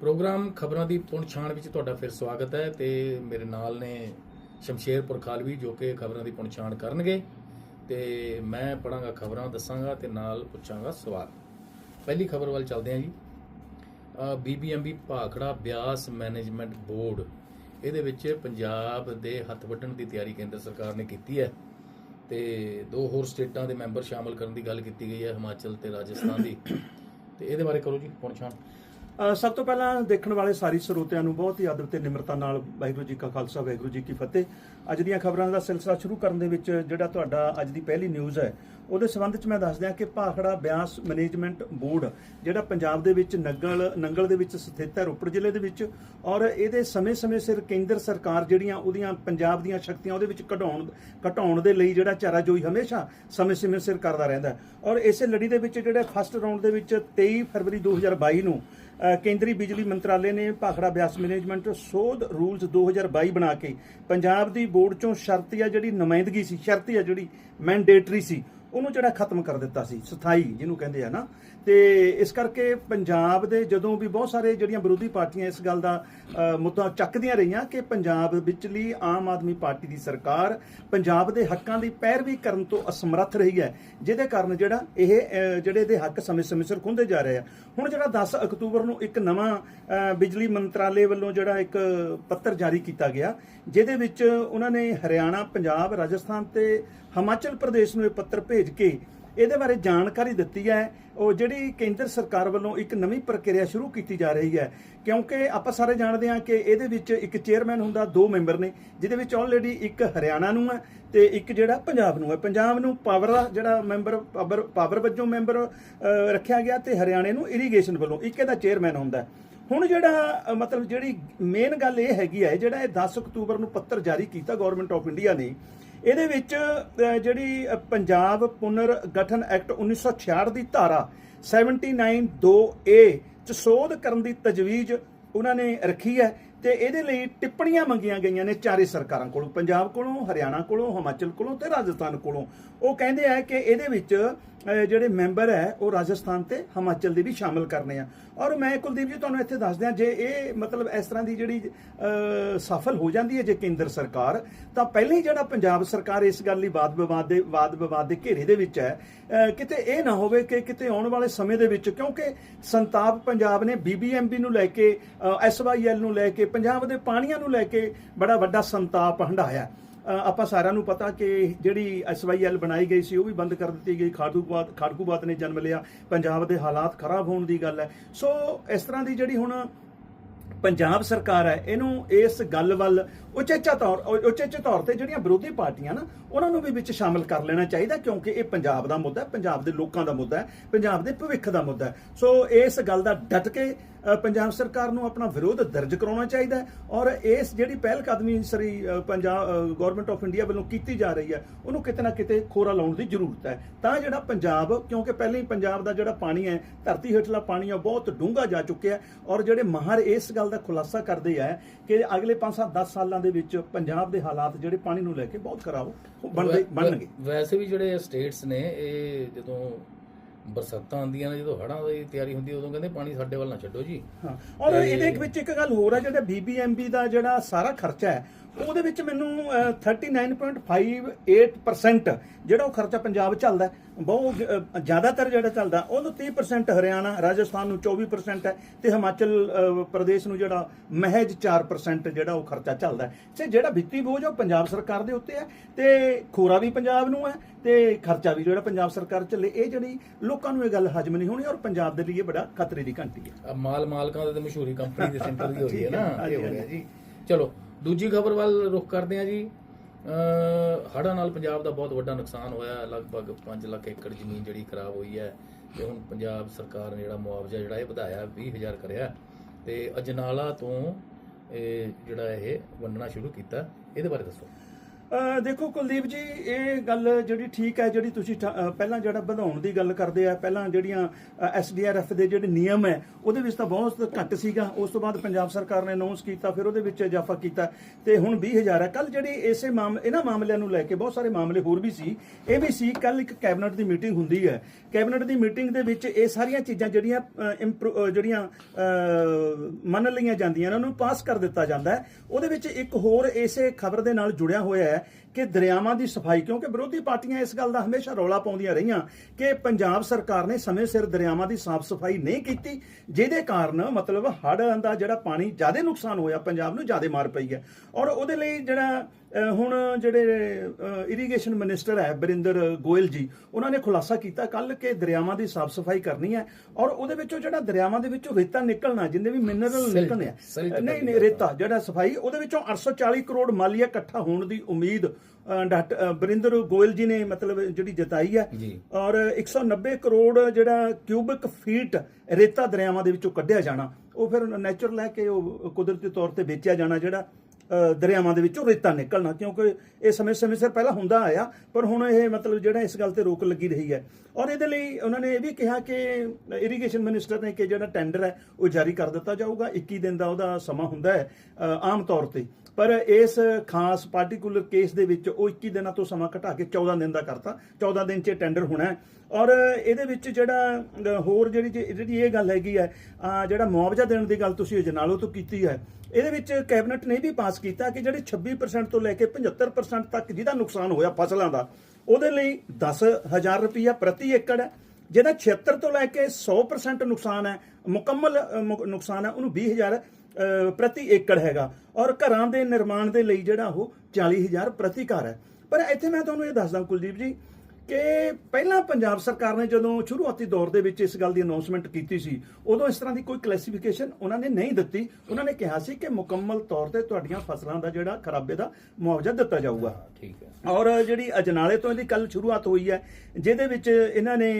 Programme ਖਬਰਾਂ ਦੀ ਪੁਣ ਵਿੱਚ ਤੁਹਾਡਾ ਫਿਰ ਸਵਾਗਤ ਹੈ ਤੇ ਮੇਰੇ ਨਾਲ ਨੇ ਸ਼ਮਸ਼ੇਰਪੁਰ ਖਾਲਵੀ ਜੋ ਕਿ ਖਬਰਾਂ ਦੀ ਪੁਣ ਕਰਨਗੇ ਤੇ ਮੈਂ ਪੜਾਂਗਾ ਖਬਰਾਂ, ਦੱਸਾਂਗਾ ਤੇ ਨਾਲ ਪੁੱਛਾਂਗਾ ਸਵਾਲ। ਪਹਿਲੀ ਖਬਰ ਵੱਲ ਚੱਲਦੇ ਹਾਂ ਜੀ। BBMB Bhakra Beas management board, ਇਹਦੇ ਵਿੱਚ ਪੰਜਾਬ ਦੇ ਹੱਥ ਵੱਢਣ ਦੀ ਤਿਆਰੀ ਕੇਂਦਰ ਸਰਕਾਰ ਨੇ ਕੀਤੀ ਹੈ। ਤੇ ਦੋ ਹੋਰ ਸਟੇਟਾਂ ਦੇ ਮੈਂਬਰ ਸ਼ਾਮਲ ਕਰਨ ਦੀ ਗੱਲ ਕੀਤੀ ਗਈ ਹੈ, ਹਿਮਾਚਲ ਤੇ ਰਾਜਸਥਾਨ ਦੀ। ਤੇ ਇਹਦੇ ਬਾਰੇ ਕਰੋ ਜੀ ਪੁਣ ਸਭ ਤੋਂ ਪਹਿਲਾਂ ਦੇਖਣ ਵਾਲੇ ਸਾਰੀ ਸਰੋਤਿਆਂ ਨੂੰ ਬਹੁਤ ਹੀ ਆਦਰ ਤੇ ਨਿਮਰਤਾ ਨਾਲ ਵਾਹਿਗੁਰੂ ਜੀ ਕਾ ਖਾਲਸਾ, ਵਾਹਿਗੁਰੂ ਜੀ ਕੀ ਫਤਿਹ। ਅੱਜ ਦੀਆਂ ਖਬਰਾਂ ਦਾ ਸਿਲਸਿਲਾ ਸ਼ੁਰੂ ਕਰਨ ਦੇ ਵਿੱਚ ਜਿਹੜਾ ਤੁਹਾਡਾ ਅੱਜ ਦੀ ਪਹਿਲੀ ਨਿਊਜ਼ ਹੈ, ਉਹਦੇ ਸੰਬੰਧ ਚ ਮੈਂ ਦੱਸ ਦਿਆਂ ਕਿ ਭਾਖੜਾ ਬਿਆਸ ਮੈਨੇਜਮੈਂਟ ਬੋਰਡ, ਜਿਹੜਾ ਪੰਜਾਬ ਦੇ ਵਿੱਚ ਨੰਗਲ ਨੰਗਲ ਦੇ ਵਿੱਚ ਸਥਿਤ ਹੈ, ਰੋਪੜ ਜ਼ਿਲ੍ਹੇ ਦੇ ਵਿੱਚ, ਔਰ ਇਹਦੇ ਸਮੇਂ-ਸਮੇਂ ਸਿਰ ਕੇਂਦਰ ਸਰਕਾਰ ਜਿਹੜੀਆਂ ਉਹਦੀਆਂ ਪੰਜਾਬ ਦੀਆਂ ਸ਼ਕਤੀਆਂ ਉਹਦੇ ਵਿੱਚ ਘਟਾਉਣ ਘਟਾਉਣ ਦੇ ਲਈ ਜਿਹੜਾ ਚਾਰਾਜੋਈ ਹਮੇਸ਼ਾ ਸਮੇਂ-ਸਮੇਂ ਸਿਰ ਕਰਦਾ ਰਹਿੰਦਾ ਔਰ ਇਸੇ ਲੜੀ ਦੇ ਵਿੱਚ ਜਿਹੜਾ ਫਸਟ ਰਾਉਂਡ ਦੇ ਵਿੱਚ 23 ਫਰਵਰੀ 2022 ਨੂੰ ਕੇਂਦਰੀ ਬਿਜਲੀ ਮੰਤਰਾਲੇ ਨੇ ਭਾਖੜਾ ਬਿਆਸ ਮੈਨੇਜਮੈਂਟ ਸੋਧ ਰੂਲਸ 2022 ਬਣਾ ਕੇ ਪੰਜਾਬ ਦੀ ਬੋਰਡ ਚੋਂ ਸ਼ਰਤ ਆ ਜਿਹੜੀ ਨੁਮਾਇੰਦਗੀ ਸੀ, ਸ਼ਰਤੀ ਆ ਜਿਹੜੀ ਮੈਂਡੇਟਰੀ ਸੀ ਉਹਨੂੰ ਜਿਹੜਾ ਖਤਮ ਕਰ ਦਿੱਤਾ ਸੀ, ਸਥਾਈ ਜਿਹਨੂੰ ਕਹਿੰਦੇ ਆ ਨਾ। ਤੇ ਇਸ ਕਰਕੇ ਪੰਜਾਬ ਦੇ ਜਦੋਂ ਵੀ ਬਹੁਤ ਸਾਰੇ ਜਿਹੜੀਆਂ ਵਿਰੋਧੀ ਪਾਰਟੀਆਂ ਇਸ ਗੱਲ ਦਾ ਮੁੱਦਾ ਚੱਕਦੀਆਂ ਰਹੀਆਂ ਕਿ ਪੰਜਾਬ ਵਿੱਚਲੀ ਆਮ ਆਦਮੀ ਪਾਰਟੀ ਦੀ ਸਰਕਾਰ ਪੰਜਾਬ ਦੇ ਹੱਕਾਂ ਦੀ ਪੈਰਵੀ ਕਰਨ ਤੋਂ ਅਸਮਰੱਥ ਰਹੀ ਹੈ। ਜਿਹਦੇ ਕਾਰਨ ਜਿਹੜਾ ਇਹ ਜਿਹੜੇ ਇਹਦੇ ਹੱਕ ਸਮੇਂ-ਸਮੇਂ ਸਿਰ ਖੁੰਦੇ ਜਾ ਰਹੇ ਆ। ਹੁਣ ਜਿਹੜਾ 10 ਅਕਤੂਬਰ ਨੂੰ ਇੱਕ ਨਵਾਂ ਬਿਜਲੀ ਮੰਤਰਾਲੇ ਵੱਲੋਂ ਜਿਹੜਾ ਇੱਕ ਪੱਤਰ ਜਾਰੀ ਕੀਤਾ ਗਿਆ, ਜਿਹਦੇ ਵਿੱਚ ਉਹਨਾਂ ਨੇ ਹਰਿਆਣਾ, ਪੰਜਾਬ, ਰਾਜਸਥਾਨ ਤੇ ਹਿਮਾਚਲ ਪ੍ਰਦੇਸ਼ ਨੂੰ ਇਹ ਪੱਤਰ ਭੇਜ ਭੇਜ ਕੇ ਇਹਦੇ ਬਾਰੇ ਜਾਣਕਾਰੀ ਦਿੱਤੀ ਹੈ। ਉਹ ਜਿਹੜੀ ਕੇਂਦਰ ਸਰਕਾਰ ਵੱਲੋਂ ਇੱਕ ਨਵੀਂ ਪ੍ਰਕਿਰਿਆ ਸ਼ੁਰੂ ਕੀਤੀ ਜਾ ਰਹੀ ਹੈ, ਕਿਉਂਕਿ ਆਪਾਂ ਸਾਰੇ ਜਾਣਦੇ ਹਾਂ ਕਿ ਇਹਦੇ ਵਿੱਚ ਇੱਕ ਚੇਅਰਮੈਨ ਹੁੰਦਾ, ਦੋ ਮੈਂਬਰ ਨੇ, ਜਿਹਦੇ ਵਿੱਚ ਆਲਰੇਡੀ ਇੱਕ ਹਰਿਆਣਾ ਨੂੰ ਹੈ ਤੇ ਇੱਕ ਜਿਹੜਾ ਪੰਜਾਬ ਨੂੰ ਹੈ। ਪੰਜਾਬ ਨੂੰ ਪਾਵਰ ਜਿਹੜਾ ਮੈਂਬਰ ਪਾਵਰ ਪਾਵਰ ਵਜੋਂ ਮੈਂਬਰ ਰੱਖਿਆ ਗਿਆ ਤੇ ਹਰਿਆਣੇ ਨੂੰ ਇਰੀਗੇਸ਼ਨ ਵੱਲੋਂ ਇੱਕ ਇਹਦਾ ਚੇਅਰਮੈਨ ਹੁੰਦਾ ਹੁਣ ਜਿਹੜਾ ਮਤਲਬ ਜਿਹੜੀ ਮੇਨ ਗੱਲ ਇਹ ਹੈਗੀ ਹੈ, ਜਿਹੜਾ ਇਹ 10 ਅਕਤੂਬਰ ਨੂੰ ਪੱਤਰ ਜਾਰੀ ਕੀਤਾ ਗਵਰਨਮੈਂਟ ਆਫ ਇੰਡੀਆ ਨੇ ਇਹਦੇ ਵਿੱਚ ਜਿਹੜੀ ਅ, ਪੰਜਾਬ ਪੁਨਰ ਗਠਨ ਐਕਟ 1966 ਦੀ ਧਾਰਾ 792A ਚ ਸੋਧ ਕਰਨ ਦੀ ਤਜਵੀਜ਼ ਉਹਨਾਂ ਨੇ ਰੱਖੀ ਹੈ ਤੇ ਇਹਦੇ ਲਈ ਟਿੱਪਣੀਆਂ ਮੰਗੀਆਂ ਗਈਆਂ ਨੇ ਚਾਰੇ ਸਰਕਾਰਾਂ ਕੋਲੋਂ ਪੰਜਾਬ ਕੋਲੋਂ ਹਰਿਆਣਾ ਕੋਲੋਂ ਹਿਮਾਚਲ ਕੋਲੋਂ ਤੇ ਰਾਜਸਥਾਨ ਕੋਲੋਂ। ਉਹ ਕਹਿੰਦੇ ਆ ਕਿ ਇਹਦੇ ਵਿੱਚ ਜਿਹੜੇ ਮੈਂਬਰ ਹੈ, ਉਹ ਰਾਜਸਥਾਨ ਤੇ ਹਿਮਾਚਲ ਦੇ ਵੀ ਸ਼ਾਮਲ ਕਰਨੇ ਆ। ਔਰ ਮੈਂ ਕੁਲਦੀਪ ਜੀ, ਤੁਹਾਨੂੰ ਇੱਥੇ ਦੱਸ ਦਿਆਂ, ਜੇ ਇਹ ਮਤਲਬ ਇਸ ਤਰ੍ਹਾਂ ਦੀ ਜਿਹੜੀ ਸਫਲ ਹੋ ਜਾਂਦੀ ਹੈ ਜੇ ਕੇਂਦਰ ਸਰਕਾਰ, ਤਾਂ ਪਹਿਲਾਂ ਹੀ ਜਿਹੜਾ ਪੰਜਾਬ ਸਰਕਾਰ ਇਸ ਗੱਲ ਲਈ ਵਾਦ ਵਿਵਾਦ ਦੇ, ਵਾਦ ਵਿਵਾਦ ਦੇ ਘੇਰੇ ਦੇ ਵਿੱਚ ਹੈ ਕਿਤੇ ਇਹ ਨਾ ਹੋਵੇ ਕਿ ਕਿਤੇ ਆਉਣ ਵਾਲੇ ਸਮੇਂ ਦੇ ਵਿੱਚ, ਕਿਉਂਕਿ ਸੰਤਾਪ ਪੰਜਾਬ ਨੇ ਬੀਬੀਐਮਬੀ ਨੂੰ ਲੈ ਕੇ ਐਸਵਾਈਐਲ ਨੂੰ ਲੈ ਕੇ, ਪੰਜਾਬ ਦੇ ਪਾਣੀਆਂ ਨੂੰ ਲੈ ਕੇ ਬੜਾ ਵੱਡਾ ਸੰਤਾਪ ਹੰਢਾਇਆ। ਆਪਾਂ ਸਾਰਿਆਂ ਨੂੰ ਪਤਾ ਕਿ ਜਿਹੜੀ ਐਸਵਾਈਐਲ ਬਣਾਈ ਗਈ ਸੀ, ਉਹ ਵੀ ਬੰਦ ਕਰ ਦਿੱਤੀ ਗਈ। ਖਾੜਕੂਬਾਦ ਖਾੜਕੂਬਾਦ ਨੇ ਜਨਮ ਲਿਆ। ਪੰਜਾਬ ਦੇ ਹਾਲਾਤ ਖਰਾਬ ਹੋਣ ਦੀ ਗੱਲ ਹੈ। ਸੋ, ਇਸ ਤਰ੍ਹਾਂ ਦੀ ਜਿਹੜੀ ਹੁਣ ਪੰਜਾਬ ਸਰਕਾਰ ਹੈ, ਇਹਨੂੰ ਇਸ ਗੱਲ ਵੱਲ ਉਚੇਚਾ ਤੌਰ ਉਚੇਚੇ ਤੌਰ ਤੇ ਜਿਹੜੀਆਂ ਵਿਰੋਧੀ ਪਾਰਟੀਆਂ ਨਾ, ਉਹਨਾਂ ਨੂੰ ਵੀ ਵਿੱਚ ਸ਼ਾਮਲ ਕਰ ਲੈਣਾ ਚਾਹੀਦਾ, ਕਿਉਂਕਿ ਇਹ ਪੰਜਾਬ ਦਾ ਮੁੱਦਾ ਹੈ, ਪੰਜਾਬ ਦੇ ਲੋਕਾਂ ਦਾ ਮੁੱਦਾ ਹੈ, ਪੰਜਾਬ ਦੇ ਭਵਿੱਖ ਦਾ ਮੁੱਦਾ ਹੈ। ਸੋ, ਇਸ ਗੱਲ ਦਾ ਡਟ ਕੇ ਪੰਜਾਬ ਸਰਕਾਰ ਨੂੰ ਆਪਣਾ ਵਿਰੋਧ ਦਰਜ ਕਰਾਉਣਾ ਚਾਹੀਦਾ ਹੈ ਔਰ ਇਸ ਜਿਹੜੀ ਪਹਿਲ ਕਦਮੀ ਸਰੀ ਪੰਜਾਬ ਗਵਰਨਮੈਂਟ ਆਫ ਇੰਡੀਆ ਵੱਲੋਂ ਕੀਤੀ ਜਾ ਰਹੀ ਹੈ ਉਹਨੂੰ ਕਿਤੇ ਨਾ ਕਿਤੇ ਖੋਰਾ ਲਾਉਣ ਦੀ ਜ਼ਰੂਰਤ ਹੈ। ਤਾਂ ਜਿਹੜਾ ਪੰਜਾਬ ਕਿਉਂਕਿ ਪਹਿਲਾਂ ਹੀ ਪੰਜਾਬ ਦਾ ਜਿਹੜਾ ਪਾਣੀ ਹੈ ਧਰਤੀ ਹੇਠਲਾ ਪਾਣੀ ਹੈ ਉਹ ਬਹੁਤ ਡੂੰਘਾ ਜਾ ਚੁੱਕਿਆ ਹੈ ਔਰ ਜਿਹੜੇ ਮਾਹਰ ਇਸ ਗੱਲ ਦਾ ਖੁਲਾਸਾ ਕਰਦੇ ਆ ਕਿ ਅਗਲੇ 5-7 10 ਸਾਲਾਂ ਦੇ ਵਿੱਚ ਪੰਜਾਬ ਦੇ ਹਾਲਾਤ ਜਿਹੜੇ ਪਾਣੀ ਨੂੰ ਲੈ ਕੇ ਬਹੁਤ ਖਰਾਬ ਬਣਦੇ ਬਣਨਗੇ। ਵੈਸੇ ਵੀ ਜਿਹੜੇ ਸਟੇਟਸ ਨੇ ਇਹ ਜਦੋਂ ਬਰਸਾਤਾਂ ਆਉਂਦੀਆਂ ਨੇ, ਜਦੋਂ ਹੜ੍ਹਾਂ ਦੀ ਤਿਆਰੀ ਹੁੰਦੀ ਉਦੋਂ ਕਹਿੰਦੇ ਪਾਣੀ ਸਾਡੇ ਵੱਲ ਨਾ ਛੱਡੋ ਜੀ। ਹਾਂ, ਔਰ ਇਹਦੇ ਵਿੱਚ ਇੱਕ ਗੱਲ ਹੋਰ ਹੈ ਜਿਹੜਾ ਬੀਬੀਐਮਬੀ ਦਾ ਜਿਹੜਾ ਸਾਰਾ ਖਰਚਾ ਹੈ ਉਹਦੇ ਵਿੱਚ ਮੈਨੂੰ ਅਹ, 39.58% ਜਿਹੜਾ ਉਹ ਖਰਚਾ ਪੰਜਾਬ ਚੱਲਦਾ ਹੈ, ਬਹੁਤ ਜ਼ਿਆਦਾਤਰ ਜਿਹੜਾ ਚੱਲਦਾ ਉਹਨੂੰ 30% ਹਰਿਆਣਾ ਰਾਜਸਥਾਨ ਨੂੰ 24% ਹੈ ਤੇ ਹਿਮਾਚਲ ਪ੍ਰਦੇਸ਼ ਨੂੰ ਜਿਹੜਾ ਮਹਿਜ 4% ਜਿਹੜਾ ਉਹ ਖਰਚਾ ਚੱਲਦਾ ਹੈ। ਤੇ ਜਿਹੜਾ ਵਿੱਤੀ ਬੋਝ ਉਹ ਪੰਜਾਬ ਸਰਕਾਰ ਦੇ ਉੱਤੇ ਹੈ ਤੇ ਖੋਰਾ ਵੀ ਪੰਜਾਬ ਨੂੰ ਹੈ ਤੇ ਖਰਚਾ ਵੀ ਜਿਹੜਾ ਪੰਜਾਬ ਸਰਕਾਰ ਚੱਲੇ ਇਹ ਜਿਹੜੀ ਲੋਕਾਂ ਨੂੰ ਇਹ ਗੱਲ ਹਜਮ ਨਹੀਂ ਹੋਣੀ ਔਰ ਪੰਜਾਬ ਦੇ ਲਈ ਇਹ ਬੜਾ ਖਤਰੇ ਦੀ ਘੰਟੀ ਹੈ। ਮਾਲ ਮਾਲਕਾਂ ਦੇ ਤੇ ਮਸ਼ਹੂਰੀ ਕੰਪਨੀ ਦੇ ਸੈਂਟਰ ਦੀ ਹੋਈ ਹੈ ਨਾ ਇਹ ਹੋ ਹਾਂਜੀ। ਜੀ। ਚਲੋ ਦੂਜੀ ਖਬਰ ਵੱਲ ਰੁਖ ਕਰਦੇ ਹਾਂ ਜੀ। ਹੜ੍ਹਾਂ ਨਾਲ ਪੰਜਾਬ ਦਾ ਬਹੁਤ ਵੱਡਾ ਨੁਕਸਾਨ ਹੋਇਆ। ਲਗਭਗ 5 ਲੱਖ ਏਕੜ ਜ਼ਮੀਨ ਜਿਹੜੀ ਖਰਾਬ ਹੋਈ ਹੈ ਤੇ ਹੁਣ ਪੰਜਾਬ ਸਰਕਾਰ ਨੇ ਜਿਹੜਾ ਮੁਆਵਜ਼ਾ ਜਿਹੜਾ ਇਹ ਵਧਾਇਆ 20000 ਕਰਿਆ। ਤੇ ਅਜਨਾਲਾ ਤੋਂ ਇਹ ਜਿਹੜਾ ਇਹ ਵੰਡਣਾ ਸ਼ੁਰੂ ਕੀਤਾ। ਇਹਦੇ ਬਾਰੇ ਦੱਸੋ। ਦੇਖੋ ਕੁਲਦੀਪ ਜੀ, ਇਹ ਗੱਲ ਜਿਹੜੀ ਠੀਕ ਹੈ, ਜਿਹੜੀ ਤੁਸੀਂ ਠ- ਪਹਿਲਾਂ ਜਿਹੜਾ ਵਧਾਉਣ ਦੀ ਗੱਲ ਕਰਦੇ ਆ, ਪਹਿਲਾਂ ਜਿਹੜੀਆਂ ਐਸਡੀਆਰਐਫ ਦੇ ਜਿਹੜੇ ਨਿਯਮ ਹੈ, ਉਹਦੇ ਵਿੱਚ ਤਾਂ ਬਹੁਤ ਘੱਟ ਸੀਗਾ। ਉਸ ਤੋਂ ਬਾਅਦ ਪੰਜਾਬ ਸਰਕਾਰ ਨੇ ਅਨਾਉਂਸ ਕੀਤਾ, ਫਿਰ ਉਹਦੇ ਵਿੱਚ ਇਜ਼ਾਫਾ ਕੀਤਾ। ਤੇ ਹੁਣ 20000 ਹੈ। ਕੱਲ ਜਿਹੜੀ ਇਸੇ ਮਾਮਲੇ ਇਹਨਾਂ ਮਾਮਲਿਆਂ ਨੂੰ ਲੈ ਕੇ ਬਹੁਤ ਸਾਰੇ ਮਾਮਲੇ ਹੋਰ ਵੀ ਸੀ। ਇਹ ਵੀ ਸੀ ਕੱਲ ਇੱਕ ਕੈਬਨਿਟ ਦੀ ਮੀਟਿੰਗ ਹੁੰਦੀ ਹੈ। ਕੈਬਨਿਟ ਦੀ ਮੀਟਿੰਗ ਦੇ ਵਿੱਚ ਇਹ ਸਾਰੀਆਂ ਚੀਜ਼ਾਂ ਜਿਹੜੀਆਂ ਇੰਪਰੂ- ਜਿਹੜੀਆਂ ਮੰਨ ਲਈਆਂ ਜਾਂਦੀਆਂ ਉਹਨਾਂ ਨੂੰ ਪਾਸ ਕਰ ਦਿੱਤਾ ਜਾਂਦਾ ਹੈ। ਉਹਦੇ ਵਿੱਚ ਇੱਕ ਹੋਰ ਇਸੇ ਖਬਰ ਦੇ ਨਾਲ ਜੁੜਿਆ ਹੋਇਆ ਹੈ। ਕਿ ਦਰਿਆਵਾਂ ਦੀ ਸਫ਼ਾਈ, ਕਿਉਂਕਿ ਵਿਰੋਧੀ ਪਾਰਟੀਆਂ ਇਸ ਗੱਲ ਦਾ ਹਮੇਸ਼ਾ ਰੌਲਾ ਪਾਉਂਦੀਆਂ ਰਹੀਆਂ ਕਿ ਪੰਜਾਬ ਸਰਕਾਰ ਨੇ ਸਮੇਂ ਸਿਰ ਦਰਿਆਵਾਂ ਦੀ ਸਾਫ਼ ਸਫ਼ਾਈ ਨਹੀਂ ਕੀਤੀ, ਜਿਹਦੇ ਕਾਰਨ ਮਤਲਬ ਹੜ੍ਹ ਦਾ ਜਿਹੜਾ ਪਾਣੀ ਜ਼ਿਆਦਾ ਨੁਕਸਾਨ ਹੋਇਆ, ਪੰਜਾਬ ਨੂੰ ਜ਼ਿਆਦਾ ਮਾਰ ਪਈ ਹੈ। ਔਰ ਉਹਦੇ ਲਈ ਜਿਹੜਾ ਹੁਣ ਜਿਹੜੇ ਇਰੀਗੇਸ਼ਨ ਮਿਨਿਸਟਰ ਹੈ ਬਰਿੰਦਰ ਗੋਇਲ ਜੀ ਉਹਨਾਂ ਨੇ ਖੁਲਾਸਾ ਕੀਤਾ ਕੱਲ ਕਿ ਦਰਿਆਵਾਂ ਦੀ ਸਾਫ਼ ਸਫ਼ਾਈ ਕਰਨੀ ਹੈ ਔਰ ਉਹਦੇ ਵਿੱਚੋਂ ਜਿਹੜਾ ਦਰਿਆਵਾਂ ਦੇ ਵਿੱਚੋਂ ਰੇਤਾ ਨਿਕਲਣਾ ਜਿੰਨੇ ਵੀ ਮਿਨਰਲ ਨਿਕਲਣੇ ਆ ਨਹੀਂ ਨਹੀਂ ਰੇਤਾ ਜਿਹੜਾ ਸਫ਼ਾਈ ਉਹਦੇ ਵਿੱਚੋਂ 840 ਕਰੋੜ ਮਾਲੀਆ ਇਕੱਠਾ ਹੋਣ ਦੀ ਉਮੀਦ ਡਾਕਟਰ ਬਰਿੰਦਰ ਗੋਇਲ ਜੀ ਨੇ ਮਤਲਬ ਜਿਹੜੀ ਜਤਾਈ ਹੈ। ਔਰ 190 ਕਰੋੜ ਜਿਹੜਾ ਕਿਊਬਿਕ ਫੀਟ ਰੇਤਾ ਦਰਿਆਵਾਂ ਦੇ ਵਿੱਚੋਂ ਕੱਢਿਆ ਜਾਣਾ ਉਹ ਫਿਰ ਨੈਚੁਰਲ ਹੈ ਕਿ ਉਹ ਕੁਦਰਤੀ ਤੌਰ ਤੇ ਵੇਚਿਆ ਜਾਣਾ ਜਿਹੜਾ ਦਰਿਆਵਾਂ ਦੇ ਵਿੱਚੋਂ ਰੇਤਾ ਨਿਕਲਣਾ, ਕਿਉਂਕਿ ਇਹ ਸਮੇਂ ਸਮੇਂ ਸਿਰ ਪਹਿਲਾਂ ਹੁੰਦਾ ਆਇਆ, ਪਰ ਹੁਣ ਇਹ ਮਤਲਬ ਜਿਹੜਾ ਇਸ ਗੱਲ ਤੇ ਰੋਕ ਲੱਗੀ ਰਹੀ ਹੈ। ਔਰ ਇਹਦੇ ਲਈ ਉਹਨਾਂ ਨੇ ਇਹ ਵੀ ਕਿਹਾ ਕਿ ਇਰੀਗੇਸ਼ਨ ਮਿਨਿਸਟਰ ਨੇ ਕਿ ਜਿਹੜਾ ਟੈਂਡਰ ਹੈ, ਉਹ ਜਾਰੀ ਕਰ ਦਿੱਤਾ ਜਾਊਗਾ। 21 ਦਿਨ ਦਾ ਉਹਦਾ ਸਮਾਂ ਹੁੰਦਾ ਹੈ ਆਮ ਤੌਰ ਤੇ। ਪਰ ਇਸ ਖਾਸ ਪਾਰਟਿਕੂਲਰ ਕੇਸ ਦੇ ਵਿੱਚ ਉਹ 21 ਦਿਨਾਂ ਤੋਂ ਸਮਾਂ ਘਟਾ ਕੇ 14 ਦਿਨ ਦਾ ਕਰਤਾ। 14 ਦਿਨ 'ਚ ਟੈਂਡਰ ਹੋਣਾ ਔਰ ਇਹਦੇ ਵਿੱਚ ਜਿਹੜਾ ਹੋਰ ਜਿਹੜੀ ਜਿਹੜੀ ਇਹ ਗੱਲ ਹੈਗੀ ਹੈ ਜਿਹੜਾ ਮੁਆਵਜ਼ਾ ਦੇਣ ਦੀ ਗੱਲ ਤੁਸੀਂ ਅਜਨਾਲੋ ਤੋਂ ਕੀਤੀ ਹੈ ਇਹਦੇ ਵਿੱਚ ਕੈਬਨਿਟ ਨੇ ਇਹ ਵੀ ਪਾਸ ਕੀਤਾ ਕਿ ਜਿਹੜੇ 26% ਤੋਂ ਲੈ ਕੇ 75% ਤੱਕ ਜਿਹਦਾ ਨੁਕਸਾਨ ਹੋਇਆ ਫਸਲਾਂ ਦਾ ਉਹਦੇ ਲਈ 10000 ਰੁਪਇਆ ਪ੍ਰਤੀ ਏਕੜ ਹੈ। ਜਿਹਦਾ 76 ਤੋਂ ਲੈ ਕੇ 100% ਨੁਕਸਾਨ ਹੈ ਮੁਕੰਮਲ ਅ, ਨੁਕਸਾਨ ਹੈ ਉਹਨੂੰ 20000 ਅ, ਪ੍ਰਤੀ ਏਕੜ ਹੈਗਾ। ਔਰ ਘਰਾਂ ਦੇ ਨਿਰਮਾਣ ਦੇ ਲਈ ਜਿਹੜਾ ਉਹ 40000 ਪ੍ਰਤੀ ਘਰ ਹੈ। ਪਰ ਇੱਥੇ ਮੈਂ ਤੁਹਾਨੂੰ ਇਹ ਦੱਸਦਾ ਕੁਲਦੀਪ ਜੀ ਕਿ ਪਹਿਲਾਂ ਪੰਜਾਬ ਸਰਕਾਰ ਨੇ ਜਦੋਂ ਸ਼ੁਰੂਆਤੀ ਦੌਰ ਦੇ ਵਿੱਚ ਇਸ ਗੱਲ ਦੀ ਅਨਾਉਂਸਮੈਂਟ ਕੀਤੀ ਸੀ ਉਦੋਂ ਇਸ ਤਰ੍ਹਾਂ ਦੀ ਕੋਈ ਕਲਾਸੀਫਿਕੇਸ਼ਨ ਉਹਨਾਂ ਨੇ ਨਹੀਂ ਦਿੱਤੀ। ਉਹਨਾਂ ਨੇ ਕਿਹਾ ਸੀ ਕਿ ਮੁਕੰਮਲ ਤੌਰ ਤੇ ਤੁਹਾਡੀਆਂ ਫਸਲਾਂ ਦਾ ਜਿਹੜਾ ਖਰਾਬੇ ਦਾ ਮੁਆਵਜ਼ਾ ਦਿੱਤਾ ਜਾਊਗਾ। ਠੀਕ ਹੈ। ਔਰ ਜਿਹੜੀ ਅਜਨਾਲੇ ਤੋਂ ਇਹਦੀ ਕੱਲ ਸ਼ੁਰੂਆਤ ਹੋਈ ਹੈ ਜਿਹਦੇ ਵਿੱਚ ਇਹਨਾਂ ਨੇ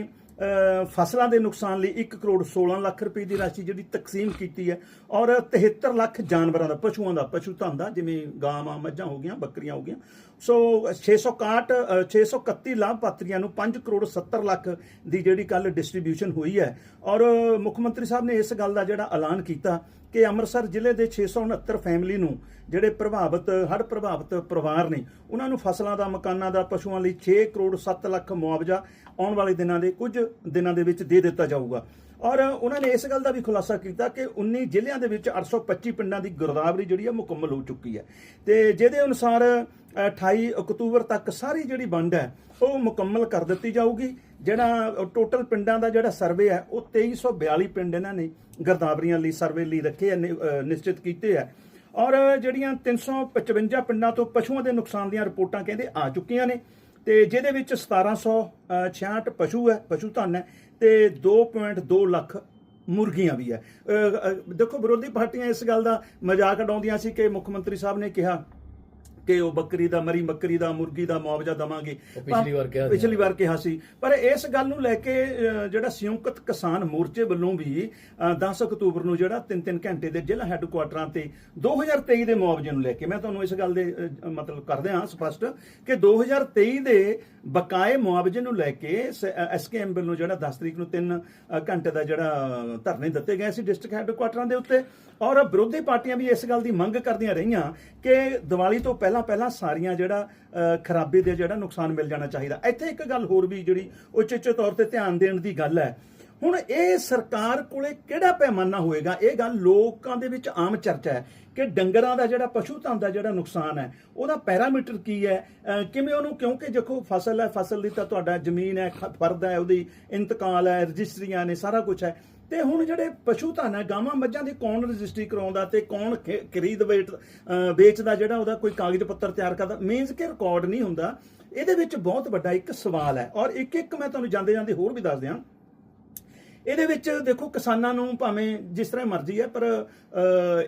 ਫਸਲਾਂ ਦੇ ਨੁਕਸਾਨ ਲਈ 1 ਕਰੋੜ 16 ਲੱਖ ਰੁਪਏ ਦੀ ਰਾਸ਼ੀ ਜਿਹੜੀ ਤਕਸੀਮ ਕੀਤੀ ਹੈ ਔਰ 73 ਲੱਖ ਜਾਨਵਰਾਂ ਦਾ ਪਸ਼ੂਆਂ ਦਾ ਪਸ਼ੂ ਧਨ ਦਾ ਜਿਵੇਂ ਗਾਵਾਂ ਮੱਝਾਂ ਹੋ ਗਈਆਂ ਬੱਕਰੀਆਂ ਹੋ ਗਈਆਂ। ਸੋ 661 ਅ, 631 ਲਾਭਪਾਤਰੀਆਂ ਨੂੰ 5 ਕਰੋੜ 70 ਲੱਖ ਦੀ ਜਿਹੜੀ ਕੱਲ ਡਿਸਟ੍ਰੀਬਿਊਸ਼ਨ ਹੋਈ ਹੈ। ਔਰ ਮੁੱਖ ਮੰਤਰੀ ਸਾਹਿਬ ਨੇ ਇਸ ਗੱਲ ਦਾ ਜਿਹੜਾ ਐਲਾਨ ਕੀਤਾ ਕਿ ਅੰਮ੍ਰਿਤਸਰ ਜ਼ਿਲ੍ਹੇ ਦੇ 669 ਫੈਮਿਲੀ ਨੂੰ ਜਿਹੜੇ ਪ੍ਰਭਾਵਿਤ ਹੜ੍ਹ ਪ੍ਰਭਾਵਿਤ ਪਰਿਵਾਰ ਨੇ ਉਹਨਾਂ ਨੂੰ ਫਸਲਾਂ ਦਾ ਮਕਾਨਾਂ ਦਾ ਪਸ਼ੂਆਂ ਲਈ 6 ਕਰੋੜ 7 ਲੱਖ ਮੁਆਵਜ਼ਾ ਆਉਣ ਵਾਲੇ ਦਿਨਾਂ ਦੇ ਕੁਝ ਦਿਨਾਂ ਦੇ ਵਿੱਚ ਦੇ ਦਿੱਤਾ ਜਾਊਗਾ। ਔਰ ਉਹਨਾਂ ਨੇ ਇਸ ਗੱਲ ਦਾ ਵੀ ਖੁਲਾਸਾ ਕੀਤਾ ਕਿ 19 ਜ਼ਿਲ੍ਹਿਆਂ ਦੇ ਵਿੱਚ 825 ਪਿੰਡਾਂ ਦੀ ਗਿਰਦਾਵਰੀ ਜਿਹੜੀ ਹੈ ਮੁਕੰਮਲ ਹੋ ਚੁੱਕੀ ਹੈ। ਤੇ ਜਿਹਦੇ ਅਨੁਸਾਰ ਅ, 28 ਅਕਤੂਬਰ ਤੱਕ ਸਾਰੀ ਜਿਹੜੀ ਵੰਡ ਹੈ ਉਹ ਮੁਕੰਮਲ ਕਰ ਦਿੱਤੀ ਜਾਊਗੀ। ਜਿਹੜਾ ਟੋਟਲ ਪਿੰਡਾਂ ਦਾ ਜਿਹੜਾ ਸਰਵੇ ਹੈ ਉਹ 2342 ਪਿੰਡ ਇਹਨਾਂ ਨੇ ਗਿਰਦਾਵਰੀਆਂ ਲਈ ਸਰਵੇ ਲਈ ਰੱਖੇ ਆ ਨਿ- ਨਿਸ਼ਚਿਤ ਕੀਤੇ ਆ ਔਰ ਜਿਹੜੀਆਂ 355 ਪਿੰਡਾਂ ਤੋਂ ਪਸ਼ੂਆਂ ਦੇ ਨੁਕਸਾਨ ਦੀਆਂ ਰਿਪੋਰਟਾਂ ਕਹਿੰਦੇ ਆ ਚੁੱਕੀਆਂ ਨੇ। ਤੇ ਜਿਹਦੇ ਵਿੱਚ 1766 ਪਸ਼ੂ ਹੈ, ਪਸ਼ੂ ਧਨ ਹੈ ਤੇ 2.2 ਲੱਖ ਮੁਰਗੀਆਂ ਵੀ ਹੈ। ਦੇਖੋ ਵਿਰੋਧੀ ਪਾਰਟੀਆਂ ਇਸ ਗੱਲ ਦਾ ਮਜ਼ਾਕ ਉਡਾਉਂਦੀਆਂ ਸੀ ਕਿ ਮੁੱਖ ਮੰਤਰੀ ਸਾਹਿਬ ਨੇ ਕਿਹਾ ਕਿ ਉਹ ਬੱਕਰੀ ਦਾ ਮਰੀ ਬੱਕਰੀ ਦਾ ਮੁਰਗੀ ਦਾ ਮੁਆਵਜ਼ਾ ਦਵਾਂਗੇ। ਪਿਛਲੀ ਵਾਰ ਕਿਹਾ ਸੀ। ਪਿਛਲੀ ਵਾਰ ਕਿਹਾ ਸੀ। ਪਰ ਇਸ ਗੱਲ ਨੂੰ ਲੈ ਕੇ ਜਿਹੜਾ ਸੰਯੁਕਤ ਕਿਸਾਨ ਮੋਰਚੇ ਵੱਲੋਂ ਵੀ ਅ, 10 ਅਕਤੂਬਰ ਨੂੰ ਜਿਹੜਾ 3-3 ਘੰਟੇ ਦੇ ਜ਼ਿਲ੍ਹਾ ਹੈੱਡਕੁਆਟਰਾਂ ਤੇ 2023 ਦੇ ਮੁਆਵਜ਼ੇ ਨੂੰ ਲੈ ਕੇ ਮੈਂ ਤੁਹਾਨੂੰ ਇਸ ਗੱਲ ਦੇ ਮਤਲਬ ਕਰਦੇ ਹਾਂ ਸਪਸ਼ਟ ਕਿ 2023 ਦੇ ਬਕਾਏ ਮੁਆਵਜ਼ੇ ਨੂੰ ਲੈ ਕੇ ਐਸਕੇਐਮ ਵੱਲੋਂ ਜਿਹੜਾ 10 ਤਰੀਕ ਨੂੰ 3 ਘੰਟੇ ਦਾ ਜਿਹੜਾ ਧਰਨੇ ਦਿੱਤੇ ਗਏ ਸੀ ਡਿਸਟ੍ਰਿਕਟ ਹੈੱਡਕੁਆਟਰਾਂ ਦੇ ਉੱਤੇ। ਔਰ ਵਿਰੋਧੀ ਪਾਰਟੀਆਂ ਵੀ ਇਸ ਗੱਲ ਦੀ ਮੰਗ ਕਰਦੀਆਂ ਰਹੀਆਂ ਕਿ ਦੀਵਾਲੀ ਤੋਂ ਪਹਿਲਾਂ ਪਹਿਲਾਂ ਸਾਰੀਆਂ ਜਿਹੜਾ ਅ, ਖਰਾਬੇ ਦੇ ਜਿਹੜਾ ਨੁਕਸਾਨ ਮਿਲ ਜਾਣਾ ਚਾਹੀਦਾ। ਇੱਥੇ ਇੱਕ ਗੱਲ ਹੋਰ ਵੀ ਜਿਹੜੀ ਉਚੇਚੇ ਤੌਰ ਤੇ ਧਿਆਨ ਦੇਣ ਦੀ ਗੱਲ ਹੈ। ਹੁਣ ਇਹ ਸਰਕਾਰ ਕੋਲੇ ਕਿਹੜਾ ਪੈਮਾਨਾ ਹੋਏਗਾ? ਇਹ ਗੱਲ ਲੋਕਾਂ ਦੇ ਵਿੱਚ ਆਮ ਚਰਚਾ ਹੈ ਕਿ ਡੰਗਰਾਂ ਦਾ ਜਿਹੜਾ ਪਸ਼ੂ ਧਨ ਦਾ ਜਿਹੜਾ ਨੁਕਸਾਨ ਹੈ ਉਹਦਾ ਪੈਰਾਮੀਟਰ ਕੀ ਹੈ? ਕਿਵੇਂ ਉਹਨੂੰ ਕਿਉਂਕਿ ਦੇਖੋ ਫਸਲ ਹੈ ਫਸਲ ਦੀ ਤਾਂ ਤੁਹਾਡਾ ਜ਼ਮੀਨ ਹੈ ਖ- ਫਰਦ ਹੈ ਉਹਦੀ ਇੰਤਕਾਲ ਹੈ ਰਜਿਸਟਰੀਆਂ ਨੇ ਸਾਰਾ ਕੁਝ ਹੈ। ਤੇ ਹੁਣ ਜਿਹੜੇ ਪਸ਼ੂ ਧਨ ਹੈ, ਗਾਵਾਂ ਮੱਝਾਂ ਦੀ ਕੌਣ ਰਜਿਸਟਰੀ ਕਰਾਉਂਦਾ ਤੇ ਕੌਣ ਖੇ- ਖਰੀਦ ਵੇਚ, ਅਹ, ਵੇਚਦਾ ਜਿਹੜਾ ਉਹਦਾ ਕੋਈ ਕਾਗਜ਼ ਪੱਤਰ ਤਿਆਰ ਕਰਦਾ? ਮੀਨਸ ਕਿ ਰਿਕਾਰਡ ਨਹੀਂ ਹੁੰਦਾ। ਇਹਦੇ ਵਿੱਚ ਬਹੁਤ ਵੱਡਾ ਇੱਕ ਸਵਾਲ ਹੈ। ਔਰ ਇੱਕ ਇੱਕ ਮੈਂ ਤੁਹਾਨੂੰ ਜਾਂਦੇ ਜਾਂਦੇ ਹੋਰ ਵੀ ਦੱਸ ਦਿਆਂ। ਇਹਦੇ ਵਿੱਚ ਦੇਖੋ ਕਿਸਾਨਾਂ ਨੂੰ ਭਾਵੇਂ ਜਿਸ ਤਰ੍ਹਾਂ ਮਰਜ਼ੀ ਹੈ, ਪਰ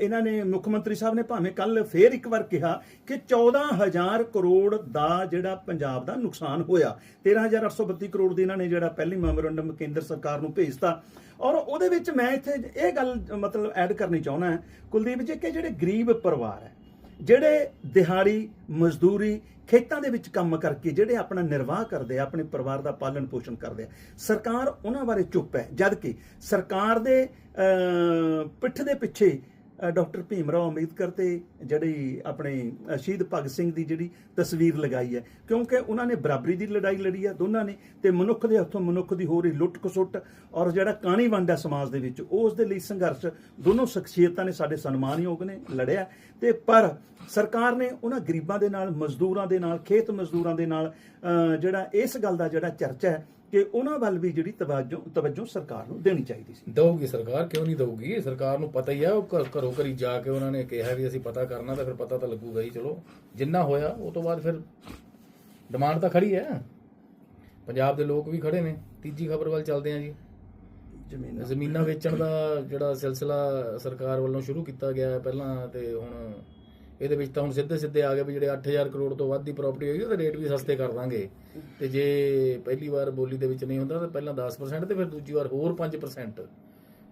ਇਹਨਾਂ ਨੇ ਮੁੱਖ ਮੰਤਰੀ ਸਾਹਿਬ ਨੇ ਭਾਵੇਂ ਕੱਲ ਫੇਰ ਇੱਕ ਵਾਰ ਕਿਹਾ ਕਿ 14000 ਕਰੋੜ ਦਾ ਜਿਹੜਾ ਪੰਜਾਬ ਦਾ ਨੁਕਸਾਨ ਹੋਇਆ 13832 ਕਰੋੜ ਦੀ ਇਹਨਾਂ ਨੇ ਜਿਹੜਾ ਪਹਿਲੀ ਮੈਮੋਰੰਡਮ ਕੇਂਦਰ ਸਰਕਾਰ ਨੂੰ ਭੇਜਤਾ। ਔਰ ਉਹਦੇ ਵਿੱਚ ਮੈਂ ਇੱਥੇ ਇਹ ਗੱਲ ਮਤਲਬ ਐਡ ਕਰਨੀ ਚਾਹੁੰਦਾ ਕੁਲਦੀਪ ਜੀ, ਕਿ ਜਿਹੜੇ ਗਰੀਬ ਪਰਿਵਾਰ ਹੈ, ਜਿਹੜੇ ਦਿਹਾੜੀ, ਮਜ਼ਦੂਰੀ ਖੇਤਾਂ ਦੇ ਵਿੱਚ ਕੰਮ ਕਰਕੇ ਜਿਹੜੇ ਆਪਣਾ ਨਿਰਵਾਹ ਕਰਦੇ ਆ, ਆਪਣੇ ਪਰਿਵਾਰ ਦਾ ਪਾਲਣ ਪੋਸ਼ਣ ਕਰਦੇ ਆ, ਸਰਕਾਰ ਉਹਨਾਂ ਬਾਰੇ ਚੁੱਪ ਹੈ, ਜਦ ਕਿ ਸਰਕਾਰ ਦੇ ਪਿੱਠ ਦੇ ਪਿੱਛੇ ਡਾਕਟਰ ਭੀਮ ਰਾਓ ਅੰਬੇਦਕਰ ਤੇ ਜਿਹੜੀ ਆਪਣੇ ਸ਼ਹੀਦ ਭਗਤ ਸਿੰਘ ਦੀ ਜਿਹੜੀ ਤਸਵੀਰ ਲਗਾਈ ਹੈ। ਕਿਉਂਕਿ ਉਹਨਾਂ ਨੇ ਬਰਾਬਰੀ ਦੀ ਲੜਾਈ ਲੜੀ ਹੈ ਦੋਨਾਂ ਨੇ ਤੇ ਮਨੁੱਖ ਦੇ ਹੱਥੋਂ ਮਨੁੱਖ ਦੀ ਹੋ ਰਹੀ ਲੁੱਟ ਖਸੁੱਟ ਔਰ ਜਿਹੜਾ ਕਾਣੀ ਵੰਡ ਹੈ ਸਮਾਜ ਦੇ ਵਿੱਚ ਉਸ ਦੇ ਲਈ ਸੰਘਰਸ਼, ਦੋਨੋਂ ਸ਼ਖਸੀਅਤਾਂ ਨੇ ਸਾਡੇ ਸਨਮਾਨਯੋਗ ਨੇ ਲੜਿਆ। ਤੇ ਪਰ ਸਰਕਾਰ ਨੇ ਉਹਨਾਂ ਗਰੀਬਾਂ ਦੇ ਨਾਲ, ਮਜ਼ਦੂਰਾਂ ਦੇ ਨਾਲ, ਖੇਤ ਮਜ਼ਦੂਰਾਂ ਦੇ ਨਾਲ ਜਿਹੜਾ ਇਸ ਗੱਲ ਦਾ ਜਿਹੜਾ ਚਰਚਾ ਹੈ ਕਿ ਉਹਨਾਂ ਵੱਲ ਵੀ ਜਿਹੜੀ ਤਵੱਜੋ ਤਵੱਜੋ ਸਰਕਾਰ ਨੂੰ ਦੇਣੀ ਚਾਹੀਦੀ ਸੀ। ਦਊਗੀ ਸਰਕਾਰ ਕਿਉਂ ਨਹੀਂ ਦਊਗੀ? ਸਰਕਾਰ ਨੂੰ ਪਤਾ ਹੀ ਆ ਉਹ ਘਰ- ਘਰੋਂ ਘਰੀ ਜਾ ਕੇ ਉਹਨਾਂ ਨੇ ਕਿਹਾ ਵੀ ਅਸੀਂ ਪਤਾ ਕਰਨਾ ਤਾਂ ਫਿਰ ਪਤਾ ਤਾਂ ਲੱਗੂਗਾ ਹੀ ਚਲੋ। ਜਿੰਨਾ ਹੋਇਆ ਉਹ ਤੋਂ ਬਾਅਦ ਫਿਰ ਡਿਮਾਂਡ ਤਾਂ ਖੜੀ ਹੈ। ਪੰਜਾਬ ਦੇ ਲੋਕ ਵੀ ਖੜੇ ਨੇ। ਤੀਜੀ ਖਬਰ ਵੱਲ ਚੱਲਦੇ ਹਾਂ ਜੀ। ਜ਼ਮੀਨ। ਜ਼ਮੀਨਾਂ ਵੇਚਣ ਦਾ ਜਿਹੜਾ ਸਿਲਸਿਲਾ ਸਰਕਾਰ ਵੱਲੋਂ ਸ਼ੁਰੂ ਕੀਤਾ ਗਿਆ ਹੈ ਪਹਿਲਾਂ ਤੇ ਹੁਣ ਇਹਦੇ ਵਿੱਚ ਤਾਂ ਹੁਣ ਸਿੱਧੇ ਸਿੱਧੇ ਆ ਗਏ ਵੀ ਜਿਹੜੇ 8000 ਕਰੋੜ ਤੋਂ ਵੱਧ ਦੀ ਪ੍ਰਾਪਰਟੀ ਹੋਈ ਉਹਦੇ ਰੇਟ ਵੀ ਸਸਤੇ ਕਰ ਦਾਂਗੇ। ਤੇ ਜੇ ਪਹਿਲੀ ਵਾਰ ਬੋਲੀ ਦੇ ਵਿੱਚ ਨਹੀਂ ਹੁੰਦਾ, ਤਾਂ ਪਹਿਲਾਂ 10% ਤੇ ਫਿਰ ਦੂਜੀ ਵਾਰ ਹੋਰ 5%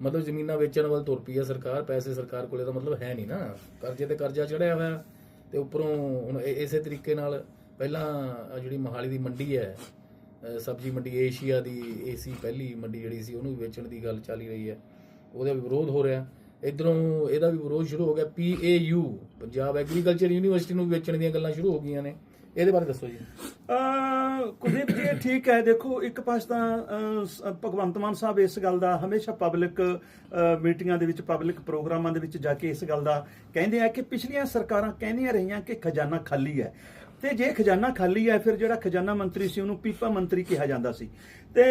ਮਤਲਬ ਜ਼ਮੀਨਾਂ ਵੇਚਣ ਵੱਲ ਤੁਰ ਪਈ ਹੈ ਸਰਕਾਰ, ਪੈਸੇ ਸਰਕਾਰ ਕੋਲੇ ਤਾਂ ਮਤਲਬ ਹੈ ਨਹੀਂ ਨਾ। ਕਰਜ਼ੇ ਤੇ ਕਰਜ਼ਾ ਚੜਿਆ ਹੋਇਆ ਤੇ ਉੱਪਰੋਂ ਹੁਣ ਇਸੇ ਤਰੀਕੇ ਨਾਲ ਪਹਿਲਾਂ ਜਿਹੜੀ ਮੋਹਾਲੀ ਦੀ ਮੰਡੀ ਹੈ ਸਬਜ਼ੀ ਮੰਡੀ, ਏਸ਼ੀਆ ਦੀ ਏਸੀ ਪਹਿਲੀ ਮੰਡੀ ਜਿਹੜੀ ਸੀ, ਉਹਨੂੰ ਵੀ ਵੇਚਣ ਦੀ ਗੱਲ ਚੱਲ ਰਹੀ ਹੈ। ਉਹਦਾ ਵੀ ਵਿਰੋਧ ਹੋ ਰਿਹਾ। ਇਧਰੋਂ ਇਹਦਾ ਵੀ ਵਿਰੋਧ ਸ਼ੁਰੂ ਹੋ ਗਿਆ ਪੀਏਯੂ ਪੰਜਾਬ ਐਗਰੀਕਲਚਰ ਯੂਨੀਵਰਸਿਟੀ ਨੂੰ ਵੀ ਵੇਚਣ ਦੀਆਂ ਗੱਲਾਂ ਸ਼ੁਰੂ ਹੋ ਗਈਆਂ ਨੇ। ਇਹਦੇ ਬਾਰੇ ਦੱਸੋ ਜੀ। ਕੁਲਦੀਪ ਜੀ ਠੀਕ ਹੈ। ਦੇਖੋ, ਇੱਕ ਪਾਸੇ ਤਾਂ ਸ- ਭਗਵੰਤ ਮਾਨ ਸਾਹਿਬ ਇਸ ਗੱਲ ਦਾ ਹਮੇਸ਼ਾ ਪਬਲਿਕ ਮੀਟਿੰਗਾਂ ਦੇ ਵਿੱਚ ਪਬਲਿਕ ਪ੍ਰੋਗਰਾਮਾਂ ਦੇ ਵਿੱਚ ਜਾ ਕੇ ਇਸ ਗੱਲ ਦਾ ਕਹਿੰਦੇ ਆ ਕਿ ਪਿਛਲੀਆਂ ਸਰਕਾਰਾਂ ਕਹਿੰਦੀਆਂ ਰਹੀਆਂ ਕਿ ਖਜ਼ਾਨਾ ਖਾਲੀ ਹੈ। ਤੇ ਜੇ ਖਜ਼ਾਨਾ ਖਾਲੀ ਹੈ ਫਿਰ ਜਿਹੜਾ ਖਜ਼ਾਨਾ ਮੰਤਰੀ ਸੀ ਉਹਨੂੰ ਪੀਪਾ ਮੰਤਰੀ ਕਿਹਾ ਜਾਂਦਾ ਸੀ। ਤੇ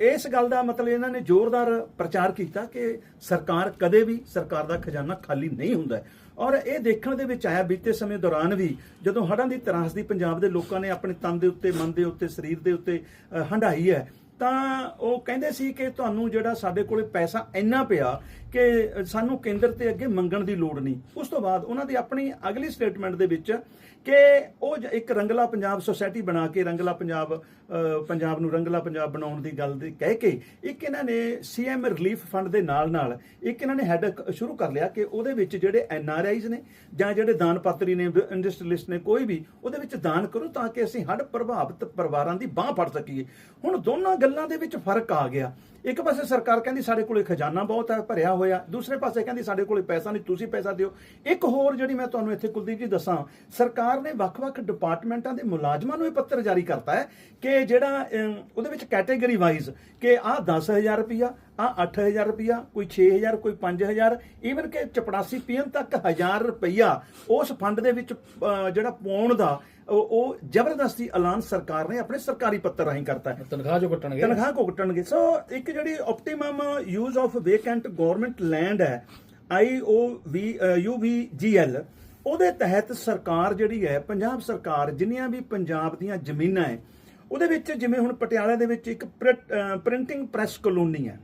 ਇਸ ਗੱਲ ਦਾ ਮਤਲਬ ਇਹਨਾਂ ਨੇ ਜ਼ੋਰਦਾਰ ਪ੍ਰਚਾਰ ਕੀਤਾ ਕਿ ਸਰਕਾਰ ਕਦੇ ਵੀ ਸਰਕਾਰ ਦਾ ਖਜ਼ਾਨਾ ਖਾਲੀ ਨਹੀਂ ਹੁੰਦਾ ਔਰ ਇਹ ਦੇਖਣ ਦੇ ਵਿੱਚ ਆਇਆ ਬੀਤੇ ਸਮੇਂ ਦੌਰਾਨ ਵੀ ਜਦੋਂ ਹੜ੍ਹਾਂ ਦੀ ਤਰਾਸਦੀ ਪੰਜਾਬ ਦੇ ਲੋਕਾਂ ਨੇ ਆਪਣੇ ਤਨ ਦੇ ਉੱਤੇ ਮਨ ਦੇ ਉੱਤੇ ਸਰੀਰ ਦੇ ਉੱਤੇ ਅ, ਹੰਢਾਈ ਹੈ ਤਾਂ ਉਹ ਕਹਿੰਦੇ ਸੀ ਕਿ ਤੁਹਾਨੂੰ ਜਿਹੜਾ ਸਾਡੇ ਕੋਲੇ ਪੈਸਾ ਇੰਨਾ ਪਿਆ ਕਿ ਸਾਨੂੰ ਕੇਂਦਰ ਤੇ ਅੱਗੇ ਮੰਗਣ ਦੀ ਲੋੜ ਨਹੀਂ। ਉਸ ਤੋਂ ਬਾਅਦ ਉਹਨਾਂ ਦੀ ਆਪਣੀ ਅਗਲੀ ਸਟੇਟਮੈਂਟ ਦੇ ਵਿੱਚ ਕਿ ਉਹ ਇੱਕ ਰੰਗਲਾ ਪੰਜਾਬ ਸੁਸਾਇਟੀ ਬਣਾ ਕੇ ਰੰਗਲਾ ਪੰਜਾਬ ਪੰਜਾਬ ਨੂੰ ਰੰਗਲਾ ਪੰਜਾਬ ਬਣਾਉਣ ਦੀ ਗੱਲ ਦੇ ਕਹਿ ਕੇ ਇੱਕ ਇਹਨਾਂ ਨੇ ਸੀਐਮ ਰਿਲੀਫ ਫੰਡ ਦੇ ਨਾਲ ਨਾਲ ਇੱਕ ਇਹਨਾਂ ਨੇ ਹੈਡ ਸ਼ੁਰੂ ਕਰ ਲਿਆ ਕਿ ਉਹਦੇ ਵਿੱਚ ਜਿਹੜੇ ਐਨ ਆਰ ਆਈਜ਼ ਨੇ ਜਾਂ ਜਿਹੜੇ ਦਾਨ ਪਾਤਰੀ ਨੇ ਇੰਡਸਟਰੀਲਿਸਟ ਨੇ, ਕੋਈ ਵੀ, ਉਹਦੇ ਵਿੱਚ ਦਾਨ ਕਰੋ ਤਾਂ ਕਿ ਅਸੀਂ ਹੜ੍ਹ ਪ੍ਰਭਾਵਿਤ ਪਰਿਵਾਰਾਂ ਦੀ ਬਾਹ ਫੜ ਸਕੀਏ। ਹੁਣ ਦੋਨਾਂ ਗੱਲਾਂ ਦੇ ਵਿੱਚ ਫ਼ਰਕ ਆ ਗਿਆ। ਇੱਕ ਪਾਸੇ ਸਰਕਾਰ ਕਹਿੰਦੀ ਸਾਡੇ ਕੋਲੇ ਖਜ਼ਾਨਾ ਬਹੁਤ ਹੈ, ਭਰਿਆ ਹੋਇਆ। ਦੂਸਰੇ ਪਾਸੇ ਕਹਿੰਦੀ ਸਾਡੇ ਕੋਲੇ ਪੈਸਾ ਨਹੀਂ, ਤੁਸੀਂ ਪੈਸਾ ਦਿਓ। ਇੱਕ ਹੋਰ ਜਿਹੜੀ ਮੈਂ ਤੁਹਾਨੂੰ ਇੱਥੇ ਕੁਲਦੀਪ ਜੀ ਦੱਸਾਂ, ਸਰਕਾਰ ਨੇ ਵੱਖ-ਵੱਖ ਡਿਪਾਰਟਮੈਂਟਾਂ ਦੇ ਮੁਲਾਜ਼ਮਾਂ ਨੂੰ ਇਹ ਪੱਤਰ ਜਾਰੀ ਕਰਤਾ ਹੈ ਕਿ ਜਿਹੜਾ ਉਹਦੇ ਵਿੱਚ ਕੈਟਾਗਰੀ ਵਾਈਜ਼ ਕਿ ਆਹ 10000 ਰੁਪਿਆ ਆਹ 8000 ਰੁਪਿਆ ਕੋਈ 6000 ਕੋਈ 5000 ਈਵਨ ਕਿ ਚਪੜਾਸੀ ਪੀਐਮ ਤੱਕ 1000 ਰੁਪਿਆ ਉਸ ਫੰਡ ਦੇ ਵਿੱਚ ਜਿਹੜਾ ਪਾਉਣ ਦਾ ਉਹ ਜ਼ਬਰਦਸਤੀ ਐਲਾਨ ਸਰਕਾਰ ਨੇ ਆਪਣੇ ਸਰਕਾਰੀ ਪੱਤਰ ਰਾਹੀਂ ਕਰਤਾ ਹੈ। ਤਨਖਾਹ ਜੋ ਕੱਟਣਗੇ ਤਨਖਾਹ ਘੁੱਟਣਗੇ। ਸੋ ਇੱਕ ਜਿਹੜੀ optimum use of vacant government land ਹੈ ਆਈ ਓ ਵੀ ਯੂ ਵੀ ਜੀ ਐਲ ਉਹਦੇ ਤਹਿਤ ਸਰਕਾਰ ਜਿਹੜੀ ਹੈ, ਪੰਜਾਬ ਸਰਕਾਰ ਜਿੰਨੀਆਂ ਵੀ ਪੰਜਾਬ ਦੀਆਂ ਜ਼ਮੀਨਾਂ ਹੈ, ਉਹਦੇ ਵਿੱਚ ਜਿਵੇਂ ਹੁਣ ਪਟਿਆਲਾ ਦੇ ਵਿੱਚ ਇੱਕ ਪ੍ਰਿੰਟਿੰਗ ਪ੍ਰੈਸ ਕਲੋਨੀ ਹੈ,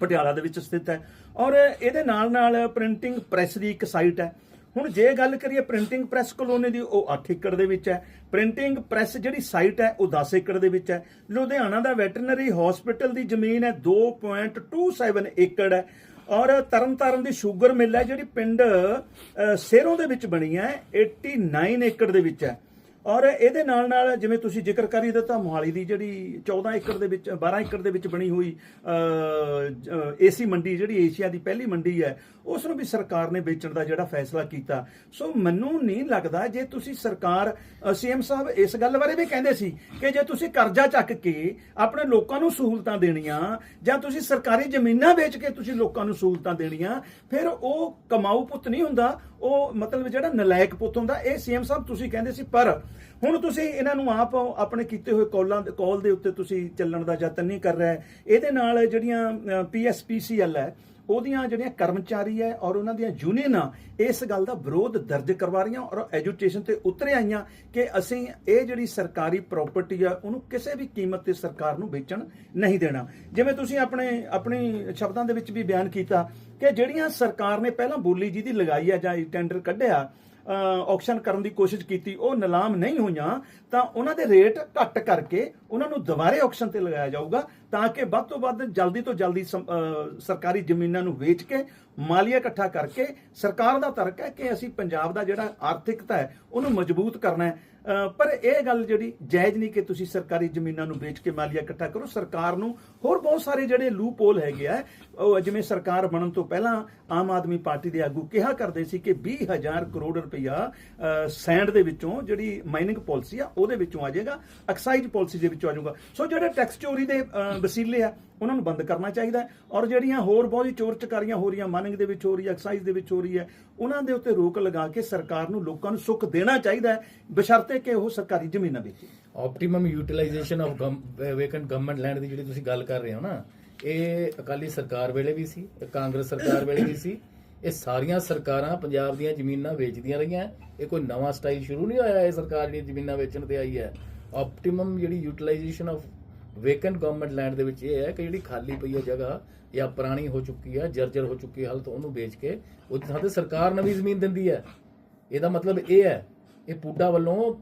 ਪਟਿਆਲਾ ਦੇ ਵਿੱਚ ਸਥਿਤ ਹੈ ਔਰ ਇਹਦੇ ਨਾਲ ਨਾਲ ਪ੍ਰਿੰਟਿੰਗ ਪ੍ਰੈਸ ਦੀ ਇੱਕ ਸਾਈਟ ਹੈ। ਹੁਣ ਜੇ ਗੱਲ ਕਰੀਏ ਪ੍ਰਿੰਟਿੰਗ ਪ੍ਰੈਸ ਕਲੋਨੀ ਦੀ, ਉਹ 8 ਏਕੜ ਦੇ ਵਿੱਚ ਹੈ। ਪ੍ਰਿੰਟਿੰਗ ਪ੍ਰੈਸ ਜਿਹੜੀ ਸਾਈਟ ਹੈ, ਉਹ 10 ਏਕੜ ਦੇ ਵਿੱਚ ਹੈ। ਲੁਧਿਆਣਾ ਦਾ ਵੈਟਰਨਰੀ ਹਸਪੀਟਲ ਦੀ ਜ਼ਮੀਨ ਹੈ 2.27 ਏਕੜ ਹੈ। ਔਰ ਤਰਨਤਾਰਨ ਦੀ ਸ਼ੂਗਰ ਮਿਲ ਹੈ ਜਿਹੜੀ ਪਿੰਡ ਅ, ਸੇਰੋਂ ਦੇ ਵਿੱਚ ਬਣੀ ਹੈ 89 ਏਕੜ ਦੇ ਵਿੱਚ ਹੈ। ਔਰ ਇਹਦੇ ਨਾਲ ਨਾਲ ਜਿਵੇਂ ਤੁਸੀਂ ਜ਼ਿਕਰ ਕਰ ਹੀ ਦਿੱਤਾ ਮੋਹਾਲੀ ਦੀ ਜਿਹੜੀ 14 ਏਕੜ ਦੇ ਵਿੱਚ 12 ਏਕੜ ਦੇ ਵਿੱਚ ਬਣੀ ਹੋਈ ਏਸੀ ਮੰਡੀ ਜਿਹੜੀ ਏਸ਼ੀਆ ਦੀ ਪਹਿਲੀ ਮੰਡੀ ਹੈ ਉਸ ਨੂੰ ਵੀ ਸਰਕਾਰ ਨੇ ਵੇਚਣ ਦਾ ਜਿਹੜਾ ਫੈਸਲਾ ਕੀਤਾ। ਸੋ ਮੈਨੂੰ ਨਹੀਂ ਲੱਗਦਾ ਜੇ ਤੁਸੀਂ ਸਰਕਾਰ ਸੀਐਮ ਸਾਹਿਬ ਇਸ ਗੱਲ ਬਾਰੇ ਵੀ ਕਹਿੰਦੇ ਸੀ ਕਿ ਜੇ ਤੁਸੀਂ ਕਰਜ਼ਾ ਚੱਕ ਕੇ ਆਪਣੇ ਲੋਕਾਂ ਨੂੰ ਸਹੂਲਤਾਂ ਦੇਣੀਆਂ ਜਾਂ ਤੁਸੀਂ ਸਰਕਾਰੀ ਜ਼ਮੀਨਾਂ ਵੇਚ ਕੇ ਤੁਸੀਂ ਲੋਕਾਂ ਨੂੰ ਸਹੂਲਤਾਂ ਦੇਣੀਆਂ, ਫਿਰ ਉਹ ਕਮਾਊ ਪੁੱਤ ਨਹੀਂ ਹੁੰਦਾ। ਉਹ ਮਤਲਬ ਜਿਹੜਾ ਨਲਾਇਕ ਪੁੱਤ ਹੁੰਦਾ, ਇਹ ਸੀਐਮ ਸਾਹਿਬ ਤੁਸੀਂ ਕਹਿੰਦੇ ਸੀ। ਪਰ ਹੁਣ ਤੁਸੀਂ ਇਹਨਾਂ ਨੂੰ ਆਪ ਆਪਣੇ ਕੀਤੇ ਹੋਏ ਕਾਲਾਂ ਦੇ, ਕਾਲ ਦੇ ਉੱਤੇ ਤੁਸੀਂ ਚੱਲਣ ਦਾ ਯਤਨ ਨਹੀਂ ਕਰ ਰਿਹਾ। ਇਹਦੇ ਨਾਲ ਜਿਹੜੀਆਂ ਪੀਐਸਪੀਸੀਐਲ ਹੈ ਉਹਦੀਆਂ ਜਿਹੜੀਆਂ ਕਰਮਚਾਰੀ ਹੈ ਔਰ ਉਹਨਾਂ ਦੀਆਂ ਯੂਨੀਅਨਾਂ ਇਸ ਗੱਲ ਦਾ ਵਿਰੋਧ ਦਰਜ ਕਰਵਾ ਰਹੀਆਂ ਔਰ ਐਜੂਕੇਸ਼ਨ ਤੇ ਉਤਰ ਆਈਆਂ ਕਿ ਅਸੀਂ ਇਹ ਜਿਹੜੀ ਸਰਕਾਰੀ ਪ੍ਰਾਪਰਟੀ ਆ, ਉਹਨੂੰ ਕਿਸੇ ਵੀ ਕੀਮਤ ਤੇ ਸਰਕਾਰ ਨੂੰ ਵੇਚਣ ਨਹੀਂ ਦੇਣਾ। ਜਿਵੇਂ ਤੁਸੀਂ ਆਪਣੇ, ਆਪਣੀ ਸ਼ਬਦਾਂ ਦੇ ਵਿੱਚ ਵੀ ਬਿਆਨ ਕੀਤਾ ਕਿ ਜਿਹੜੀਆਂ ਸਰਕਾਰ ਨੇ ਪਹਿਲਾਂ ਬੋਲੀ ਜਿਹਦੀ ਲਗਾਈ ਹੈ ਜਾਂ ਟੈਂਡਰ ਕੱਢਿਆ ਆਕਸ਼ਨ ਕਰਨ ਦੀ ਕੋਸ਼ਿਸ਼ ਕੀਤੀ, ਉਹ ਨਿਲਾਮ ਨਹੀਂ ਹੋਈਆਂ, ਤਾਂ ਉਹਨਾਂ ਦੇ ਰੇਟ ਘੱਟ ਕਰਕੇ ਉਹਨਾਂ ਨੂੰ ਦੁਬਾਰੇ ਆਕਸ਼ਨ ਤੇ ਲਗਾਇਆ ਜਾਊਗਾ, ਤਾਂ ਕਿ ਵੱਧ ਤੋਂ ਵੱਧ ਜਲਦੀ ਤੋਂ ਜਲਦੀ ਸਰਕਾਰੀ ਜ਼ਮੀਨਾਂ ਨੂੰ ਵੇਚ ਕੇ, ਮਾਲੀਆ ਇਕੱਠਾ ਕਰਕੇ, ਸਰਕਾਰ ਦਾ ਤਰਕ ਹੈ ਕਿ ਅਸੀਂ ਪੰਜਾਬ ਦਾ ਜਿਹੜਾ ਆਰਥਿਕਤਾ ਹੈ, ਉਹਨੂੰ ਮਜ਼ਬੂਤ ਕਰਨਾ ਹੈ। ਪਰ ਇਹ ਗੱਲ ਜਿਹੜੀ ਜਾਇਜ਼ ਨਹੀਂ ਕਿ ਤੁਸੀਂ ਸਰਕਾਰੀ ਜ਼ਮੀਨਾਂ ਨੂੰ ਵੇਚ ਕੇ ਮਾਲੀਆ ਇਕੱਠਾ ਕਰੋ। ਸਰਕਾਰ ਨੂੰ ਹੋਰ ਬਹੁਤ ਸਾਰੇ ਜਿਹੜੇ ਲੂਪ ਹੋਲ ਹੈਗੇ ਆ, ਉਹ ਜਿਵੇਂ ਸਰਕਾਰ ਬਣਨ ਤੋਂ ਪਹਿਲਾਂ ਆਮ ਆਦਮੀ ਪਾਰਟੀ ਦੇ ਆਗੂ ਕਿਹਾ ਕਰਦੇ ਸੀ ਕਿ 20000 ਕਰੋੜ ਰੁਪਇਆ ਸੈਂਡ ਦੇ ਵਿੱਚੋਂ ਜਿਹੜੀ ਮਾਈਨਿੰਗ ਪਾਲਿਸੀ ਆ, ਉਹਦੇ ਵਿੱਚੋਂ ਆ ਜਾਏਗਾ ਐਕਸਾਈਜ਼ ਪਾਲਿਸੀ ਦੇ ਵਿੱਚੋਂ ਆ ਜਾਊਗਾ। ਸੋ ਜਿਹੜੇ ਟੈਕਸ ਚੋਰੀ ਦੇ ਵਸੀਲੇ ਆ ਉਹਨਾਂ ਨੂੰ ਬੰਦ ਕਰਨਾ ਚਾਹੀਦਾ ਔਰ ਜਿਹੜੀਆਂ ਹੋਰ ਬਹੁਤ ਹੀ ਚੋਰ ਚਕਾਰੀਆਂ ਹੋ ਰਹੀਆਂ ਮਾਈਨਿੰਗ ਦੇ ਵਿੱਚ ਹੋ ਰਹੀ ਹੈ, ਐਕਸਾਈਜ਼ ਦੇ ਵਿੱਚ ਹੋ ਰਹੀ ਹੈ, ਉਹਨਾਂ ਦੇ ਉੱਤੇ ਰੋਕ ਲਗਾ ਕੇ ਸਰਕਾਰ ਨੂੰ ਲੋਕਾਂ ਨੂੰ ਸੁੱਖ ਦੇਣਾ ਚਾਹੀਦਾ ਹੈ। ਬਸ਼ਰਤੇ ਕਿ ਉਹ ਸਰਕਾਰੀ ਜ਼ਮੀਨਾਂ ਵੇਚੇ optimum utilisation of vacant government land ਦੀ ਜਿਹੜੀ ਤੁਸੀਂ ਗੱਲ ਕਰ ਰਹੇ ਹੋ ਨਾ, ਇਹ ਅਕਾਲੀ ਸਰਕਾਰ ਵੇਲੇ ਵੀ ਸੀ ਕਾਂਗਰਸ ਸਰਕਾਰ ਵੇਲੇ ਵੀ ਸੀ। ਇਹ ਸਾਰੀਆਂ ਸਰਕਾਰਾਂ ਪੰਜਾਬ ਦੀਆਂ ਜ਼ਮੀਨਾਂ ਵੇਚਦੀਆਂ ਰਹੀਆਂ। ਇਹ ਕੋਈ ਨਵਾਂ ਸਟਾਈਲ ਸ਼ੁਰੂ ਨਹੀਂ ਹੋਇਆ, ਇਹ ਸਰਕਾਰ ਜਿਹੜੀ ਜ਼ਮੀਨਾਂ ਵੇਚਣ ਤੇ ਆਈ ਹੈ। ਆਪਟੀਮਮ ਜਿਹੜੀ utilisation of vacant government land ਦੇ ਵਿੱਚ ਇਹ ਹੈ ਕਿ ਜਿਹੜੀ ਖਾਲੀ ਪਈ ਹੈ ਜਗ੍ਹਾ ਜਾਂ ਪੁਰਾਣੀ ਹੋ ਚੁੱਕੀ ਹੈ ਜਰਜਰ ਹੋ ਚੁੱਕੀ ਹੈ ਹਾਲਤ ਉਹਨੂੰ ਵੇਚ ਕੇ ਉਹਦੀ ਥਾਂ ਤੇ ਸਰਕਾਰ ਨਵੀਂ ਜ਼ਮੀਨ ਦਿੰਦੀ ਹੈ ਇਹਦਾ ਮਤਲਬ ਇਹ ਹੈ ਇਹ ਪੂਡਾ ਵੱਲੋਂ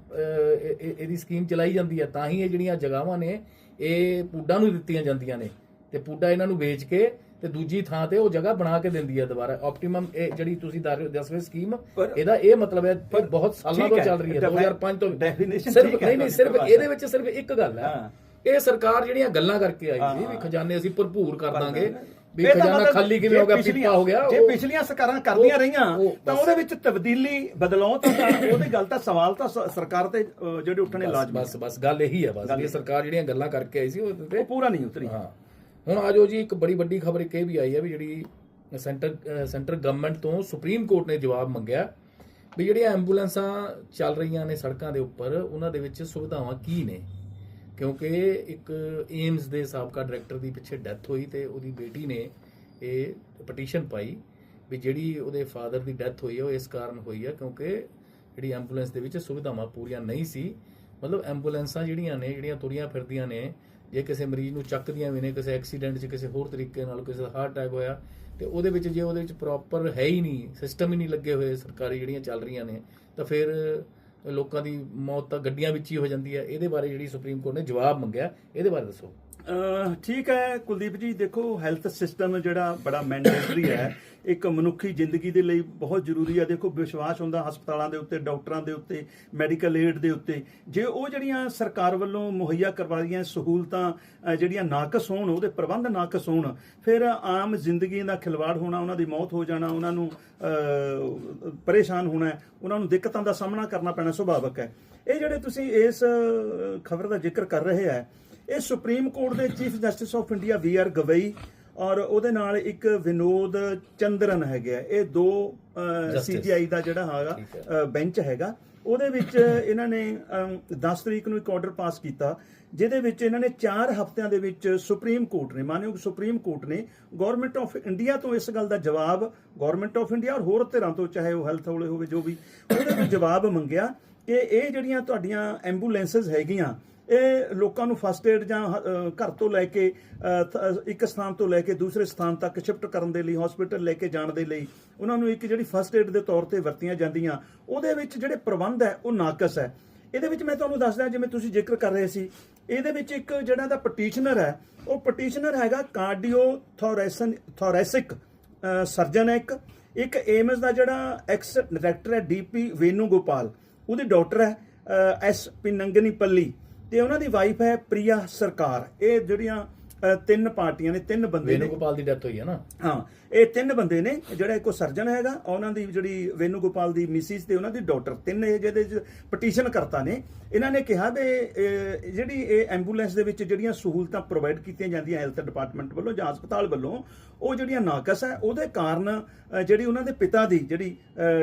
ਇਹਦੀ ਸਕੀਮ ਚਲਾਈ ਜਾਂਦੀ ਹੈ ਤਾਂ ਹੀ ਇਹ ਜਿਹੜੀਆਂ ਜਗ੍ਹਾਵਾਂ ਨੇ ਇਹ ਪੂਡਾ ਨੂੰ ਦਿੱਤੀਆਂ ਜਾਂਦੀਆਂ ਨੇ ਤੇ ਪੂਡਾ ਇਹਨਾਂ ਨੂੰ ਵੇਚ ਕੇ ਤੇ ਦੂਜੀ ਥਾਂ ਤੇ ਉਹ ਜਗ੍ਹਾ ਬਣਾ ਕੇ ਦਿੰਦੀ ਹੈ ਦੁਬਾਰਾ ਆਪਟੀਮਮ ਇਹ ਜਿਹੜੀ ਤੁਸੀਂ ਦੱਸ ਰਹੇ ਸਕੀਮ ਇਹਦਾ ਇਹ ਮਤਲਬ ਹੈ ਬਹੁਤ ਸਾਲਾਂ ਤੋਂ ਚੱਲ ਰਹੀ ਹੈ definition 2005 ਤੋਂ definition ਸਿਰਫ ਨਹੀਂ ਨਹੀਂ ਸਿਰਫ। ਇਹਦੇ ਵਿੱਚ ਸਿਰਫ ਇੱਕ ਗੱਲ ਹਾਂ। ਇਹ ਸਰਕਾਰ ਜਿਹੜੀਆਂ ਗੱਲਾਂ ਕਰਕੇ ਆਈ ਸੀ ਵੀ। ਖਜ਼ਾਨੇ ਅਸੀਂ ਭਰਪੂਰ ਕਰ ਦਾਂਗੇ ਵੀ ਖਜ਼ਾਨਾ ਖਾਲੀ ਕਿਵੇਂ ਹੋ ਗਿਆ ਪੀਪਾ ਹੋ ਗਿਆ ਜੇ ਪਿਛਲੀਆਂ ਸਰਕਾਰਾਂ ਕਰਦੀਆਂ ਰਹੀਆਂ ਤਾਂ। ਉਹਦੇ ਵਿੱਚ ਤਬਦੀਲੀ ਤਾਂ ਤਾਂ ਉਹਦੀ ਗੱਲ ਤਾਂ ਸਵਾਲ ਤਾਂ ਸਰਕਾਰ ਤੇ ਜਿਹੜੇ ਉੱਠਣੇ ਲਾਜ਼ਮੀ ਬਸ ਬਸ ਗੱਲ ਇਹੀ ਹੈ ਬਸ ਇਹ ਸਰਕਾਰ ਜਿਹੜੀਆਂ ਗੱਲਾਂ ਕਰਕੇ ਆਈ ਸੀ ਉਹ ਪੂਰਾ ਨਹੀਂ ਉਤਰੀ। ਹਾਂ। ਹੁਣ ਆਜੋ ਜੀ ਇੱਕ ਬੜੀ ਵੱਡੀ ਖਬਰ ਇੱਕ ਇਹ ਵੀ ਆਈ ਹੈ ਵੀ ਜਿਹੜੀ ਸੈਂਟਰ ਸੈਂਟਰ ਗਵਰਨਮੈਂਟ ਤੋਂ ਸੁਪਰੀਮ ਕੋਰਟ ਨੇ ਜਵਾਬ ਮੰਗਿਆ ਵੀ ਜਿਹੜੀਆਂ ਐਂਬੂਲੈਂਸਾਂ ਚੱਲ ਰਹੀਆਂ ਨੇ ਸੜਕਾਂ ਦੇ ਉੱਪਰ ਉਹਨਾਂ ਦੇ ਵਿੱਚ ਸੁਵਿਧਾਵਾਂ ਕੀ ਨੇ? ਕਿਉਂਕਿ ਇੱਕ ਏਮਸ ਦੇ ਸਾਬਕਾ ਡਾਇਰੈਕਟਰ ਦੀ ਪਿੱਛੇ ਡੈਥ ਹੋਈ ਤੇ ਉਹਦੀ ਬੇਟੀ ਨੇ ਇਹ ਪਟੀਸ਼ਨ ਪਾਈ ਵੀ ਜਿਹੜੀ ਉਹਦੇ ਫਾਦਰ ਦੀ ਡੈਥ ਹੋਈ ਹੈ ਉਹ ਇਸ ਕਾਰਨ ਹੋਈ ਹੈ ਕਿਉਂਕਿ ਜਿਹੜੀ ਐਂਬੂਲੈਂਸ ਦੇ ਵਿੱਚ ਸੁਵਿਧਾਵਾਂ ਪੂਰੀਆਂ ਨਹੀਂ ਸੀ। ਮਤਲਬ ਐਂਬੂਲੈਂਸਾਂ ਜਿਹੜੀਆਂ ਨੇ, ਜਿਹੜੀਆਂ ਤੁਰੀਆਂ ਫਿਰਦੀਆਂ ਨੇ, ਜੇ ਕਿਸੇ ਮਰੀਜ਼ ਨੂੰ ਚੱਕਦੀਆਂ ਵੀ ਨੇ, ਕਿਸੇ ਐਕਸੀਡੈਂਟ 'ਚ, ਕਿਸੇ ਹੋਰ ਤਰੀਕੇ ਨਾਲ ਕਿਸੇ ਦਾ ਹਾਰਟ ਅਟੈਕ ਹੋਇਆ, ਤੇ ਉਹਦੇ ਵਿੱਚ ਜੇ ਉਹਦੇ ਵਿੱਚ ਪ੍ਰੋਪਰ ਹੈ ਹੀ ਨਹੀਂ ਸਿਸਟਮ ਹੀ ਨਹੀਂ ਲੱਗੇ ਹੋਏ ਸਰਕਾਰੀ ਜਿਹੜੀਆਂ ਚੱਲ ਰਹੀਆਂ ਨੇ, ਤਾਂ ਫਿਰ ਲੋਕਾਂ ਦੀ ਮੌਤ ਤਾਂ ਗੱਡੀਆਂ ਵਿੱਚ ਹੀ ਹੋ ਜਾਂਦੀ ਹੈ। ਇਹਦੇ ਬਾਰੇ ਜਿਹੜੀ ਸੁਪਰੀਮ ਕੋਰਟ ਨੇ ਜਵਾਬ ਮੰਗਿਆ, ਇਹਦੇ ਬਾਰੇ ਦੱਸੋ। ਠੀਕ ਹੈ, ਕੁਲਦੀਪ ਜੀ, ਦੇਖੋ ਹੈਲਥ ਸਿਸਟਮ ਜਿਹੜਾ ਬੜਾ ਮੈਂਡੇਟਰੀ ਹੈ, ਇੱਕ ਮਨੁੱਖੀ ਜ਼ਿੰਦਗੀ ਦੇ ਲਈ ਬਹੁਤ ਜ਼ਰੂਰੀ ਹੈ। ਦੇਖੋ, ਵਿਸ਼ਵਾਸ ਹੁੰਦਾ ਹਸਪਤਾਲਾਂ ਦੇ ਉੱਤੇ, ਡਾਕਟਰਾਂ ਦੇ ਉੱਤੇ ਮੈਡੀਕਲ ਏਡ ਦੇ ਉੱਤੇ। ਜੇ ਉਹ ਜਿਹੜੀਆਂ ਸਰਕਾਰ ਵੱਲੋਂ ਮੁਹੱਈਆ ਕਰਵਾਈਆਂ ਸਹੂਲਤਾਂ ਜਿਹੜੀਆਂ ਨਾਕਸ ਹੋਣ, ਉਹਦੇ ਪ੍ਰਬੰਧ ਨਾਕਸ ਹੋਣ, ਫਿਰ ਆਮ ਜ਼ਿੰਦਗੀ ਦਾ ਖਿਲਵਾੜ ਹੋਣਾ, ਉਹਨਾਂ ਦੀ ਮੌਤ ਹੋ ਜਾਣਾ, ਉਹਨਾਂ ਨੂੰ ਪਰੇਸ਼ਾਨ ਹੋਣਾ, ਉਹਨਾਂ ਨੂੰ ਦਿੱਕਤਾਂ ਦਾ ਸਾਹਮਣਾ ਕਰਨਾ ਪੈਣਾ ਸੁਭਾਵਿਕ ਹੈ। ਇਹ ਜਿਹੜੇ ਤੁਸੀਂ ਇਸ ਖਬਰ ਦਾ ਜ਼ਿਕਰ ਕਰ ਰਹੇ ਹੈ ਇਹ ਸੁਪਰੀਮ ਕੋਰਟ ਦੇ chief justice of India V R Gavai ਔਰ ਉਹਦੇ ਨਾਲ ਇੱਕ ਵਿਨੋਦ ਚੰਦਰਨ ਹੈਗੇ। ਇਹ ਦੋ। ਸੀਜੀਆਈ ਦਾ ਜਿਹੜਾ ਹੈਗਾ ਬੈਂਚ ਹੈਗਾ ਉਹਦੇ ਵਿੱਚ ਇਹਨਾਂ ਨੇ ਅਮ, 10 ਤਰੀਕ ਨੂੰ ਇੱਕ ਆਰਡਰ ਪਾਸ ਕੀਤਾ ਜਿਹਦੇ ਵਿੱਚ ਇਹਨਾਂ ਨੇ 4 ਹਫ਼ਤਿਆਂ ਦੇ ਵਿੱਚ ਸੁਪਰੀਮ ਕੋਰਟ ਨੇ ਮਾਨਯੋਗ ਸੁਪਰੀਮ ਕੋਰਟ ਨੇ ਗਵਰਨਮੈਂਟ ਆਫ ਇੰਡੀਆ ਤੋਂ ਇਸ ਗੱਲ ਦਾ ਜਵਾਬ ਗਵਰਨਮੈਂਟ ਆਫ ਇੰਡੀਆ ਔਰ ਹੋਰ ਧਿਰਾਂ ਤੋਂ ਚਾਹੇ ਉਹ ਹੈਲਥ ਵਾਲੇ ਹੋਵੇ ਜੋ ਵੀ ਉਹਦੇ ਵਿੱਚ ਜਵਾਬ ਮੰਗਿਆ ਕਿ ਇਹ ਜਿਹੜੀਆਂ ਤੁਹਾਡੀਆਂ ਐਂਬੂਲੈਂਸਸ ਹੈਗੀਆਂ ਇਹ ਲੋਕਾਂ ਨੂੰ ਫਸਟ ਏਡ ਜਾਂ ਅ, ਘਰ ਤੋਂ ਲੈ ਕੇ ਇੱਕ ਸਥਾਨ ਤੋਂ ਲੈ ਕੇ ਦੂਸਰੇ ਸਥਾਨ ਤੱਕ ਸ਼ਿਫਟ ਕਰਨ ਦੇ ਲਈ ਹਸਪੀਟਲ ਲੈ ਕੇ ਜਾਣ ਦੇ ਲਈ ਉਹਨਾਂ ਨੂੰ ਇੱਕ ਜਿਹੜੀ ਫਸਟ ਏਡ ਦੇ ਤੌਰ ਤੇ ਵਰਤੀਆਂ ਜਾਂਦੀਆਂ ਉਹਦੇ ਵਿੱਚ ਜਿਹੜੇ ਪ੍ਰਬੰਧ ਹੈ ਉਹ ਨਾਕਸ ਹੈ। ਇਹਦੇ ਵਿੱਚ ਮੈਂ ਤੁਹਾਨੂੰ ਦੱਸਦਾ ਜਿਵੇਂ ਤੁਸੀਂ ਜ਼ਿਕਰ ਕਰ ਰਹੇ ਸੀ ਇਹਦੇ ਵਿੱਚ ਇੱਕ ਜਿਹੜਾ ਦਾ ਪਟੀਸ਼ਨਰ ਹੈ ਉਹ ਪਟੀਸ਼ਨਰ ਹੈਗਾ ਕਾਰਡੀਓ ਥੋਰੈਸਨ ਥੋਰੈਸਿਕ ਸਰਜਨ ਹੈ ਇੱਕ। ਇੱਕ ਏਮਸ ਦਾ ਜਿਹੜਾ ਐਕਸ ਡਾਇਰੈਕਟਰ ਹੈ ਡੀਪੀ ਵੇਨੂ ਗੋਪਾਲ ਉਹਦੇ ਡਾਕਟਰ ਹੈ ਐਸ ਪਿਨੰਗਨੀ ਪੱਲੀ ਤੇ ਉਹਨਾਂ ਦੀ ਵਾਈਫ ਹੈ ਪ੍ਰਿਆ ਸਰਕਾਰ। ਇਹ ਜਿਹੜੀਆਂ ਅ, ਤਿੰਨ ਪਾਰਟੀਆਂ ਨੇ ਤਿੰਨ ਬੰਦੇ ਨੇ। ਗੋਪਾਲ ਦੀ ਡੈਥ ਹੋਈ ਹੈ ਨਾ। ਹਾਂ ਇਹ ਤਿੰਨ ਬੰਦੇ ਨੇ ਜਿਹੜਾ ਇੱਕ ਸਰਜਨ ਹੈਗਾ ਉਹਨਾਂ ਦੀ ਜਿਹੜੀ ਵੇਨੂ ਗੋਪਾਲ ਦੀ ਮਿਸਿਸ ਤੇ ਉਹਨਾਂ ਦੀ ਡਾਕਟਰ ਤਿੰਨ ਇਹ ਜਿਹਦੇ ਚ ਪਟੀਸ਼ਨ ਕਰਤਾ ਨੇ ਇਹਨਾਂ ਨੇ ਕਿਹਾ ਵੀ ਜਿਹੜੀ ਇਹ ਐਂਬੂਲੈਂਸ ਦੇ ਵਿੱਚ ਜਿਹੜੀਆਂ ਸਹੂਲਤਾਂ ਪ੍ਰੋਵਾਈਡ ਕੀਤੀਆਂ ਜਾਂਦੀਆਂ ਹੈਲਥ ਡਿਪਾਰਟਮੈਂਟ ਵੱਲੋਂ ਜਾਂ ਹਸਪਤਾਲ ਵੱਲੋਂ ਉਹ ਜਿਹੜੀਆਂ ਨਾਕਸ ਹੈ ਉਹਦੇ ਕਾਰਨ ਜਿਹੜੀ ਉਹਨਾਂ ਦੇ ਪਿਤਾ ਦੀ ਜਿਹੜੀ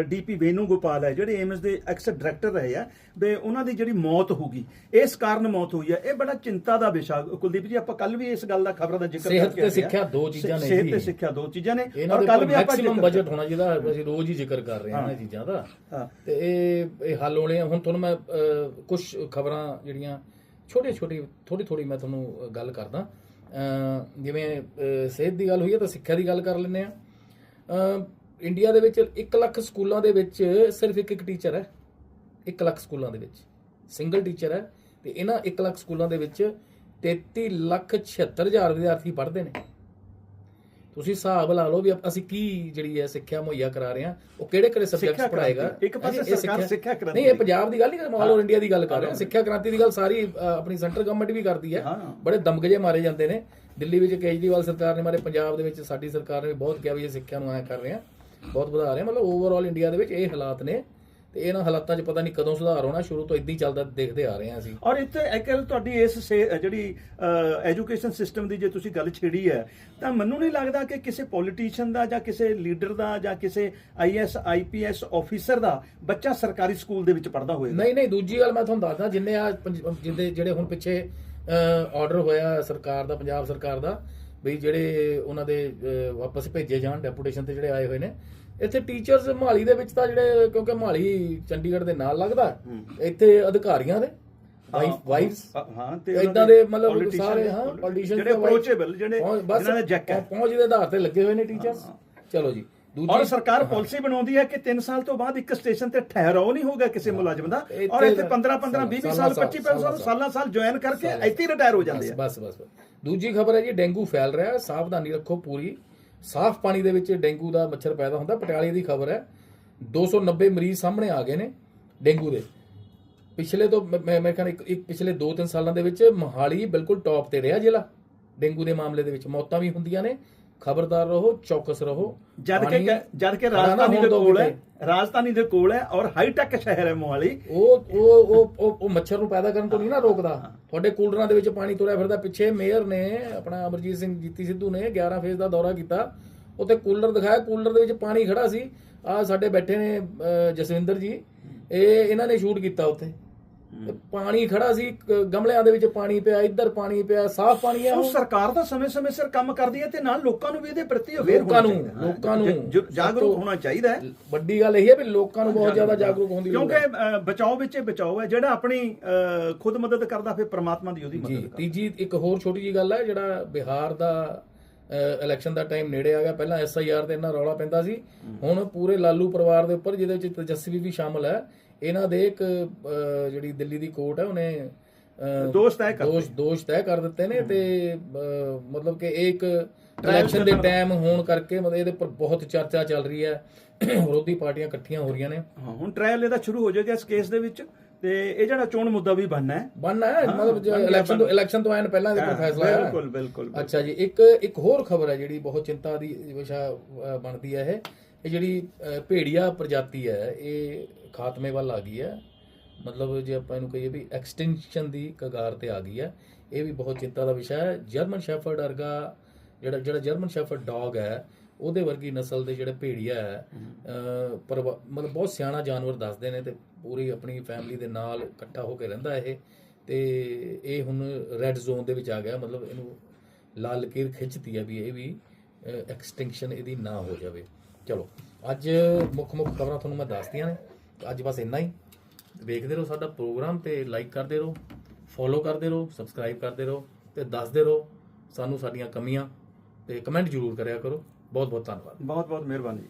ਡੀਪੀ ਵੇਨੂ ਗੋਪਾਲ ਹੈ ਜਿਹੜੇ ਏਮਸ ਦੇ ਐਕਸ ਡਾਇਰੈਕਟਰ ਰਹੇ ਆ ਵੀ ਉਹਨਾਂ ਦੀ ਜਿਹੜੀ ਮੌਤ ਹੋ ਗਈ ਇਸ ਕਾਰਨ ਮੌਤ ਹੋਈ ਹੈ ਇਹ ਬੜਾ ਚਿੰਤਾ ਦਾ ਵਿਸ਼ਾ ਕੁਲਦੀਪ ਜੀ ਆਪਾਂ ਕੱਲ ਵੀ ਇਸ ਗੱਲ ਦਾ ਖਬਰ ਦਾ ਜ਼ਿਕਰ ਸਿਹਤ ਕਰਕੇ ਤੇ ਆਏ ਆ। ਸਿੱਖਿਆ ਦੋ ਚੀਜ਼ਾਂ ਨੇ ਸਿਹਤ। ਤੇ ਸਿੱਖਿਆ ਦੋ ਚੀਜ਼ਾਂ ਨੇ ਇਹਨਾਂ ਔਰ ਕੱਲ ਵੀ ਆਪਾਂ ਮੈਕਸਿਮਮ ਬਜਟ ਹੋਣਾ ਜਿਹਦਾ ਅਸੀਂ ਰੋਜ਼ ਹੀ ਜ਼ਿਕਰ ਕਰ ਰਹੇ ਹਾਂ ਨਾ ਇਹ ਚੀਜ਼ਾਂ ਦਾ। ਤੇ ਇਹ ਇਹ ਹੱਲ ਹੋਣੇ। ਹੁਣ ਤੁਹਾਨੂੰ ਮੈਂ ਕੁਝ ਖਬਰਾਂ ਜਿਹੜੀਆਂ ਛੋਟੀ ਛੋਟੀ ਥੋੜੀ ਥੋੜੀ ਮੈਂ ਤੁਹਾਨੂੰ ਗੱਲ ਕਰਦਾ। ਜਿਵੇਂ ਸਿਹਤ ਦੀ ਗੱਲ ਹੋਈ ਹੈ ਤਾਂ ਸਿੱਖਿਆ ਦੀ ਗੱਲ ਕਰ ਲੈਂਦੇ ਆ ਇੰਡੀਆ ਦੇ ਵਿੱਚ 1 ਲੱਖ ਸਕੂਲਾਂ ਦੇ ਵਿੱਚ ਸਿਰਫ ਇੱਕ ਇੱਕ ਟੀਚਰ ਹੈ। 1 ਲੱਖ ਸਕੂਲਾਂ ਦੇ ਵਿੱਚ। ਸਿੰਗਲ ਟੀਚਰ ਹੈ। ਤੇ ਇਹਨਾਂ 1 ਲੱਖ ਸਕੂਲਾਂ ਦੇ ਵਿੱਚ 33 ਲੱਖ 76 ਹਜ਼ਾਰ ਵਿਦਿਆਰਥੀ ਪੜ੍ਹਦੇ ਨੇ। ਤੁਸੀਂ ਹਿਸਾਬ ਲਾ ਲਓ ਵੀ ਅਸੀਂ ਕੀ ਜਿਹੜੀ ਹੈ ਸਿੱਖਿਆ ਮੁਹੱਈਆ ਕਰਾ ਰਹੇ ਹਾਂ ਉਹ ਕਿਹੜੇ ਕਿਹੜੇ ਸਬਜੈਕਟਸ। ਪੜਾਏਗਾ ਇੱਕ ਪਾਸੇ ਸਰਕਾਰ ਸਿੱਖਿਆ ਕ੍ਰਾਂਤੀ। ਨਹੀਂ ਇਹ ਪੰਜਾਬ ਦੀ ਗੱਲ ਨਹੀਂ ਕਰ ਓਵਰ ਇੰਡੀਆ ਦੀ ਗੱਲ ਕਰ ਰਿਹਾ। ਸਿੱਖਿਆ ਕ੍ਰਾਂਤੀ ਦੀ ਗੱਲ ਸਾਰੀ ਆਪਣੀ ਸੈਂਟਰ ਗਵਰਨਮੈਂਟ ਵੀ ਕਰਦੀ ਹੈ। ਬੜੇ ਦਮਗਜੇ ਮਾਰੇ ਜਾਂਦੇ ਨੇ। ਦਿੱਲੀ ਵਿੱਚ ਕੇਜਰੀਵਾਲ ਸਰਕਾਰ ਨੇ ਮਾਰੇ ਪੰਜਾਬ ਦੇ ਵਿੱਚ ਸਾਡੀ ਸਰਕਾਰ ਨੇ ਵੀ ਬਹੁਤ ਕਿਹਾ ਵੀ ਇਹ ਸਿੱਖਿਆ ਨੂੰ ਐ ਕਰ ਰਹੇ ਆ ਬਹੁਤ ਵਧਾ ਰਹੇ ਮਤਲਬ ਓਵਰਆਲ ਇੰਡੀਆ ਦੇ ਵਿੱਚ ਇਹ ਹਾਲਾਤ ਨੇ। ਤੇ ਇਹਨਾਂ ਹਾਲਾਤਾਂ 'ਚ ਪਤਾ ਨਹੀਂ ਕਦੋਂ ਸੁਧਾਰ ਹੋਣਾ ਸ਼ੁਰੂ ਤੋਂ ਇਦਾਂ ਹੀ ਚੱਲਦਾ ਦੇਖਦੇ ਆ ਰਹੇ ਆ ਅਸੀਂ। ਔਰ ਇੱਥੇ ਐਕਲ ਤੁਹਾਡੀ ਇਸ ਜਿਹੜੀ ਐਜੂਕੇਸ਼ਨ ਸਿਸਟਮ ਦੀ ਜੇ ਤੁਸੀਂ ਗੱਲ ਛੇੜੀ ਹੈ ਤਾਂ ਮੈਨੂੰ ਨਹੀਂ ਲੱਗਦਾ ਕਿ ਕਿਸੇ ਪੋਲੀਟੀਸ਼ੀਅਨ ਦਾ ਜਾਂ ਕਿਸੇ ਲੀਡਰ ਦਾ ਜਾਂ ਕਿਸੇ ਆਈਐਸ ਆਈਪੀਐਸ ਆਫੀਸਰ ਦਾ ਬੱਚਾ ਸਰਕਾਰੀ ਸਕੂਲ ਦੇ ਵਿੱਚ ਪੜਦਾ ਹੋਵੇਗਾ ਨਹੀਂ ਨਹੀਂ ਦੂਜੀ ਗੱਲ ਮੈਂ ਤੁਹਾਨੂੰ ਦੱਸਦਾ ਜਿੰਨੇ ਆ ਜਿੰਦੇ ਜਿਹੜੇ ਹੁਣ ਪਿੱਛੇ ਆਰਡਰ ਹੋਇਆ ਸਰਕਾਰ ਦਾ ਪੰਜਾਬ ਸਰਕਾਰ ਦਾ ਵੀ ਜਿਹੜੇ ਉਹਨਾਂ ਦੇ ਵਾਪਸ ਭੇਜੇ ਜਾਣ ਡੈਪੂਟੇਸ਼ਨ ਤੇ ਜਿਹੜੇ ਆਏ ਹੋਏ ਨੇ ਇੱਥੇ ਟੀਚਰਸ ਮਹਾਲੀ ਦੇ ਵਿੱਚ ਤਾਂ ਜਿਹੜੇ ਕਿਉਂਕਿ ਮਹਾਲੀ ਚੰਡੀਗੜ੍ਹ ਦੇ ਨਾਲ ਲੱਗਦਾ ਇੱਥੇ ਅਧਿਕਾਰੀਆਂ ਦੇ ਵਾਈਫਸ ਹਾਂ ਤੇ ਇਦਾਂ ਦੇ ਮਤਲਬ ਸਾਰੇ ਹਾਂ ਪੋਲੀਟੀਸ਼ੀਅਨ ਜਿਹੜੇ ਅਪਰੋਚੇਬਲ ਜਿਹੜੇ ਜਿਨ੍ਹਾਂ ਦੇ ਜੈਕ ਹੈ। ਪਹੁੰਚ ਦੇ ਆਧਾਰ ਤੇ ਲੱਗੇ ਹੋਏ ਨੇ ਟੀਚਰਸ ਚਲੋ ਜੀ ਔਰ ਸਰਕਾਰ ਪਾਲਿਸੀ ਬਣਾਉਂਦੀ ਹੈ ਕਿ 3 ਸਾਲ ਤੋਂ ਬਾਅਦ ਇੱਕ ਸਟੇਸ਼ਨ ਤੇ ਠਹਿਰਾਓ ਨਹੀਂ ਹੋਗਾ ਕਿਸੇ ਮੁਲਾਜ਼ਮ ਦਾ। ਔਰ ਇੱਥੇ ਤਾਂ 15 15 20 20 ਸਾਲ 25 25 ਸਾਲ ਸਾਲਾਂ ਸਾਲ ਜੁਆਇਨ ਕਰਕੇ ਇੱਥੇ ਹੀ ਰਿਟਾਇਰ ਹੋ ਜਾਂਦੇ ਆ। ਬਸ ਬਸ। ਦੂਜੀ ਖਬਰ ਹੈ ਜੀ ਡੇਂਗੂ ਫੈਲ ਰਿਹਾ ਹੈ ਸਾਵਧਾਨੀ ਰੱਖੋ ਪੂਰੀ। ਸਾਫ਼ ਪਾਣੀ ਦੇ ਵਿੱਚ ਡੇਂਗੂ ਦਾ ਮੱਛਰ ਪੈਦਾ ਹੁੰਦਾ, ਪਟਿਆਲੇ ਦੀ ਖਬਰ ਹੈ। 290 ਮਰੀਜ਼ ਸਾਹਮਣੇ ਆ ਗਏ ਨੇ ਡੇਂਗੂ ਦੇ। ਪਿਛਲੇ ਤੋਂ ਮੈਂ- ਮੈਂ ਮੈਂ ਕਹਿੰਦਾ ਇੱਕ ਇੱਕ ਪਿਛਲੇ 2-3 ਸਾਲਾਂ ਦੇ ਵਿੱਚ ਮੋਹਾਲੀ ਬਿਲਕੁਲ ਟੌਪ ਤੇ ਰਿਹਾ ਜ਼ਿਲ੍ਹਾ। ਡੇਂਗੂ ਦੇ ਮਾਮਲੇ ਦੇ ਵਿੱਚ ਮੌਤਾਂ ਵੀ ਹੁੰਦੀਆਂ ਨੇ। ਖਬਰਦਾਰ ਰਹੋ ਚੌਕਸ ਰਹੋ। ਜਦ ਕਿ ਜਦ ਕਿ ਰਾਜਧਾਨੀ ਦੇ ਕੋਲ ਹੈ। ਰਾਜਧਾਨੀ ਦੇ ਕੋਲ ਹੈ ਔਰ ਹਾਈਟੈਕ ਸ਼ਹਿਰ ਹੈ ਮੋਹਾਲੀ। ਉਹ ਉਹ ਉਹ ਉਹ- ਮੱਛਰ ਨੂੰ ਪੈਦਾ ਕਰਨ ਤੋਂ ਨਹੀਂ ਨਾ ਰੋਕਦਾ। ਤੁਹਾਡੇ ਕੂਲਰਾਂ ਦੇ ਵਿੱਚ ਪਾਣੀ ਤੁਰਿਆ ਫਿਰਦਾ। ਪਿੱਛੇ ਮੇਅਰ ਨੇ ਆਪਣਾ ਅਮਰਜੀਤ ਸਿੰਘ ਜੀਤੀ ਸਿੱਧੂ ਨੇ 11 ਫੇਜ਼ ਦਾ ਦੌਰਾ ਕੀਤਾ। ਉੱਥੇ ਕੂਲਰ ਦਿਖਾਇਆ। ਕੂਲਰ ਦੇ ਵਿੱਚ ਪਾਣੀ ਖੜਾ ਸੀ। ਆ ਸਾਡੇ ਬੈਠੇ ਨੇ ਜਸਵਿੰਦਰ ਜੀ। ਇਹ ਇਹਨਾਂ ਨੇ ਸ਼ੂਟ ਕੀਤਾ ਉੱਥੇ। ਤੇ ਪਾਣੀ ਖੜਾ ਸੀ ਕ- ਗਮਲਿਆਂ ਦੇ ਵਿੱਚ ਪਾਣੀ ਪਿਆ ਇੱਧਰ ਪਾਣੀ ਪਿਆ ਸਾਫ਼ ਪਾਣੀ ਆ। ਉਹ ਉਹ ਸਰਕਾਰ ਤਾਂ ਸਮੇਂ-ਸਮੇਂ ਸਿਰ ਕੰਮ ਕਰਦੀ ਹੈ ਤੇ ਨਾਲ ਲੋਕਾਂ ਨੂੰ ਵੀ ਇਹਦੇ ਪ੍ਰਤੀ ਅਵੇਅਰ ਲੋਕਾਂ ਹੋਣਾ ਨੂੰ, ਚਾਹੀਦਾ ਹੈ। ਲੋਕਾਂ ਨੂੰ। ਜ- ਜਾਗਰੂਕ ਹੋਣਾ ਚਾਹੀਦਾ ਹੈ। ਵੱਡੀ ਗੱਲ ਇਹ ਹੈ ਵੀ ਲੋਕਾਂ ਨੂੰ ਬਹੁਤ ਜ਼ਿਆਦਾ ਜਾਗਰੂਕ ਹੋਣ ਦੀ ਲੋੜ ਕਿਉਂਕਿ ਹੈ। ਅ, ਬਚਾਓ ਵਿੱਚ ਇਹ ਬਚਾਓ ਹੈ ਜਿਹੜਾ ਆਪਣੀ ਅ, ਖੁਦ ਮਦਦ ਕਰਦਾ ਫਿਰ ਪ੍ਰਮਾਤਮਾ ਦੀ ਉਹਦੀ ਜੀ ਮਦਦ ਕਰਦਾ। ਤੀਜੀ ਇੱਕ ਹੋਰ ਛੋਟੀ ਜੀ ਗੱਲ ਹੈ ਜਿਹੜਾ ਬਿਹਾਰ ਦਾ ਇਲੈਕਸ਼ਨ ਦਾ ਟਾਈਮ ਨੇੜੇ ਆ ਗਿਆ। ਪਹਿਲਾਂ ਐਸਆਈਆਰ ਤੇ ਇੰਨਾ ਰੌਲਾ ਪੈਂਦਾ ਸੀ ਹੁਣ ਪੂਰੇ ਲਾਲੂ ਪਰਿਵਾਰ ਦੇ ਉੱਪਰ ਜਿਹਦੇ ਵਿੱਚ ਤੇਜਸਵੀ ਵੀ ਸ਼ਾਮਲ ਹੈ। ਇਹਨਾਂ ਦੇ ਇੱਕ ਜਿਹੜੀ ਦਿੱਲੀ ਦੀ ਕੋਰਟ ਹੈ ਉਹਨੇ ਦੋਸ਼ ਤੈਅ ਕਰ ਦੋਸ਼ ਦੋਸ਼ ਤੈਅ ਕਰ ਦਿੱਤੇ ਨੇ ਤੇ ਮਤਲਬ ਕਿ ਇਹ ਇੱਕ ਇਲੈਕਸ਼ਨ ਦੇ ਟਾਈਮ ਹੋਣ ਕਰਕੇ ਮਤਲਬ ਇਹਦੇ ਉੱਪਰ ਬਹੁਤ ਚਰਚਾ ਚੱਲ ਰਹੀ ਹੈ। ਵਿਰੋਧੀ ਪਾਰਟੀਆਂ ਇਕੱਠੀਆਂ ਹੋ ਰਹੀਆਂ ਨੇ। ਹਾਂ ਹੁਣ ਟ੍ਰਾਇਲ ਇਹਦਾ ਸ਼ੁਰੂ ਹੋ ਜਾਏਗਾ ਇਸ ਕੇਸ ਦੇ ਵਿੱਚ ਤੇ ਇਹ ਜਿਹੜਾ ਚੋਣ ਮੁੱਦਾ ਵੀ ਬਣਨਾ ਹੈ। ਬਣਨਾ ਹੈ ਮਤਲਬ ਇਲੈਕਸ਼ਨ ਤੋਂ ਇਲੈਕਸ਼ਨ ਤੋਂ ਆਇਨ ਪਹਿਲਾਂ ਉੱਪਰ ਫੈਸਲਾ ਆਇਆ ਬਿਲਕੁਲ ਬਿਲਕੁਲ ਅੱਛਾ ਜੀ ਇੱਕ ਇੱਕ ਹੋਰ ਖਬਰ ਹੈ ਜਿਹੜੀ ਬਹੁਤ ਚਿੰਤਾ ਦੀ ਵਿਸ਼ਾ ਬਣਦੀ ਹੈ ਇਹ। ਇਹ ਜਿਹੜੀ ਭੇੜੀਆ ਪ੍ਰਜਾਤੀ ਹੈ ਇਹ ਖਾਤਮੇ ਵੱਲ ਆ ਗਈ ਹੈ। ਮਤਲਬ ਜੇ ਆਪਾਂ ਇਹਨੂੰ ਕਹੀਏ ਵੀ ਐਕਸਟੈਂਸ਼ਨ ਦੀ ਕਗਾਰ ਤੇ ਆ ਗਈ ਹੈ। ਇਹ ਵੀ ਬਹੁਤ ਚਿੰਤਾ ਦਾ ਵਿਸ਼ਾ ਹੈ। ਜਰਮਨ ਸ਼ੈਫਰਡ ਵਰਗਾ ਜਿਹੜਾ ਜਿਹੜਾ ਜਰਮਨ ਸ਼ੈਫਰਡ ਡੌਗ ਹੈ ਉਹਦੇ ਵਰਗੀ ਨਸਲ ਦੇ ਜਿਹੜੇ ਭੇੜੀਆ ਹੈ ਅ, ਮਤਲਬ ਬਹੁਤ ਸਿਆਣਾ ਜਾਨਵਰ ਦੱਸਦੇ ਨੇ ਤੇ ਪੂਰੀ ਆਪਣੀ ਫੈਮਿਲੀ ਦੇ ਨਾਲ ਇਕੱਠਾ ਹੋ ਕੇ ਰਹਿੰਦਾ ਇਹ। ਤੇ ਇਹ ਹੁਣ ਰੈੱਡ ਜ਼ੋਨ ਦੇ ਵਿੱਚ ਆ ਗਿਆ। ਮਤਲਬ ਇਹਨੂੰ ਲਾਲ ਲਕੀਰ ਖਿੱਚਤੀ ਹੈ ਵੀ ਇਹ ਵੀ ਐਕਸਟਿੰਕਸ਼ਨ ਇਹਦੀ ਨਾ ਹੋ ਜਾਵੇ। ਚਲੋ, ਅੱਜ ਮੁੱਖ ਮੁੱਖ ਖਬਰਾਂ ਤੁਹਾਨੂੰ ਮੈਂ ਦੱਸਦੀਆਂ ਨੇ ਅੱਜ ਬਸ ਇੰਨਾ ਹੀ। ਵੇਖਦੇ ਰਹੋ ਸਾਡਾ ਪ੍ਰੋਗਰਾਮ ਤੇ ਲਾਈਕ ਕਰਦੇ ਰਹੋ ਫੋਲੋ ਕਰਦੇ ਰਹੋ ਸਬਸਕ੍ਰਾਈਬ ਕਰਦੇ ਰਹੋ, ਤੇ ਦੱਸਦੇ ਰਹੋ ਸਾਨੂੰ ਸਾਡੀਆਂ ਕਮੀਆਂ, ਤੇ ਕਮੈਂਟ ਜ਼ਰੂਰ ਕਰਿਆ ਕਰੋ। ਬਹੁਤ ਬਹੁਤ ਧੰਨਵਾਦ। ਬਹੁਤ ਬਹੁਤ ਮਿਹਰਬਾਨੀ।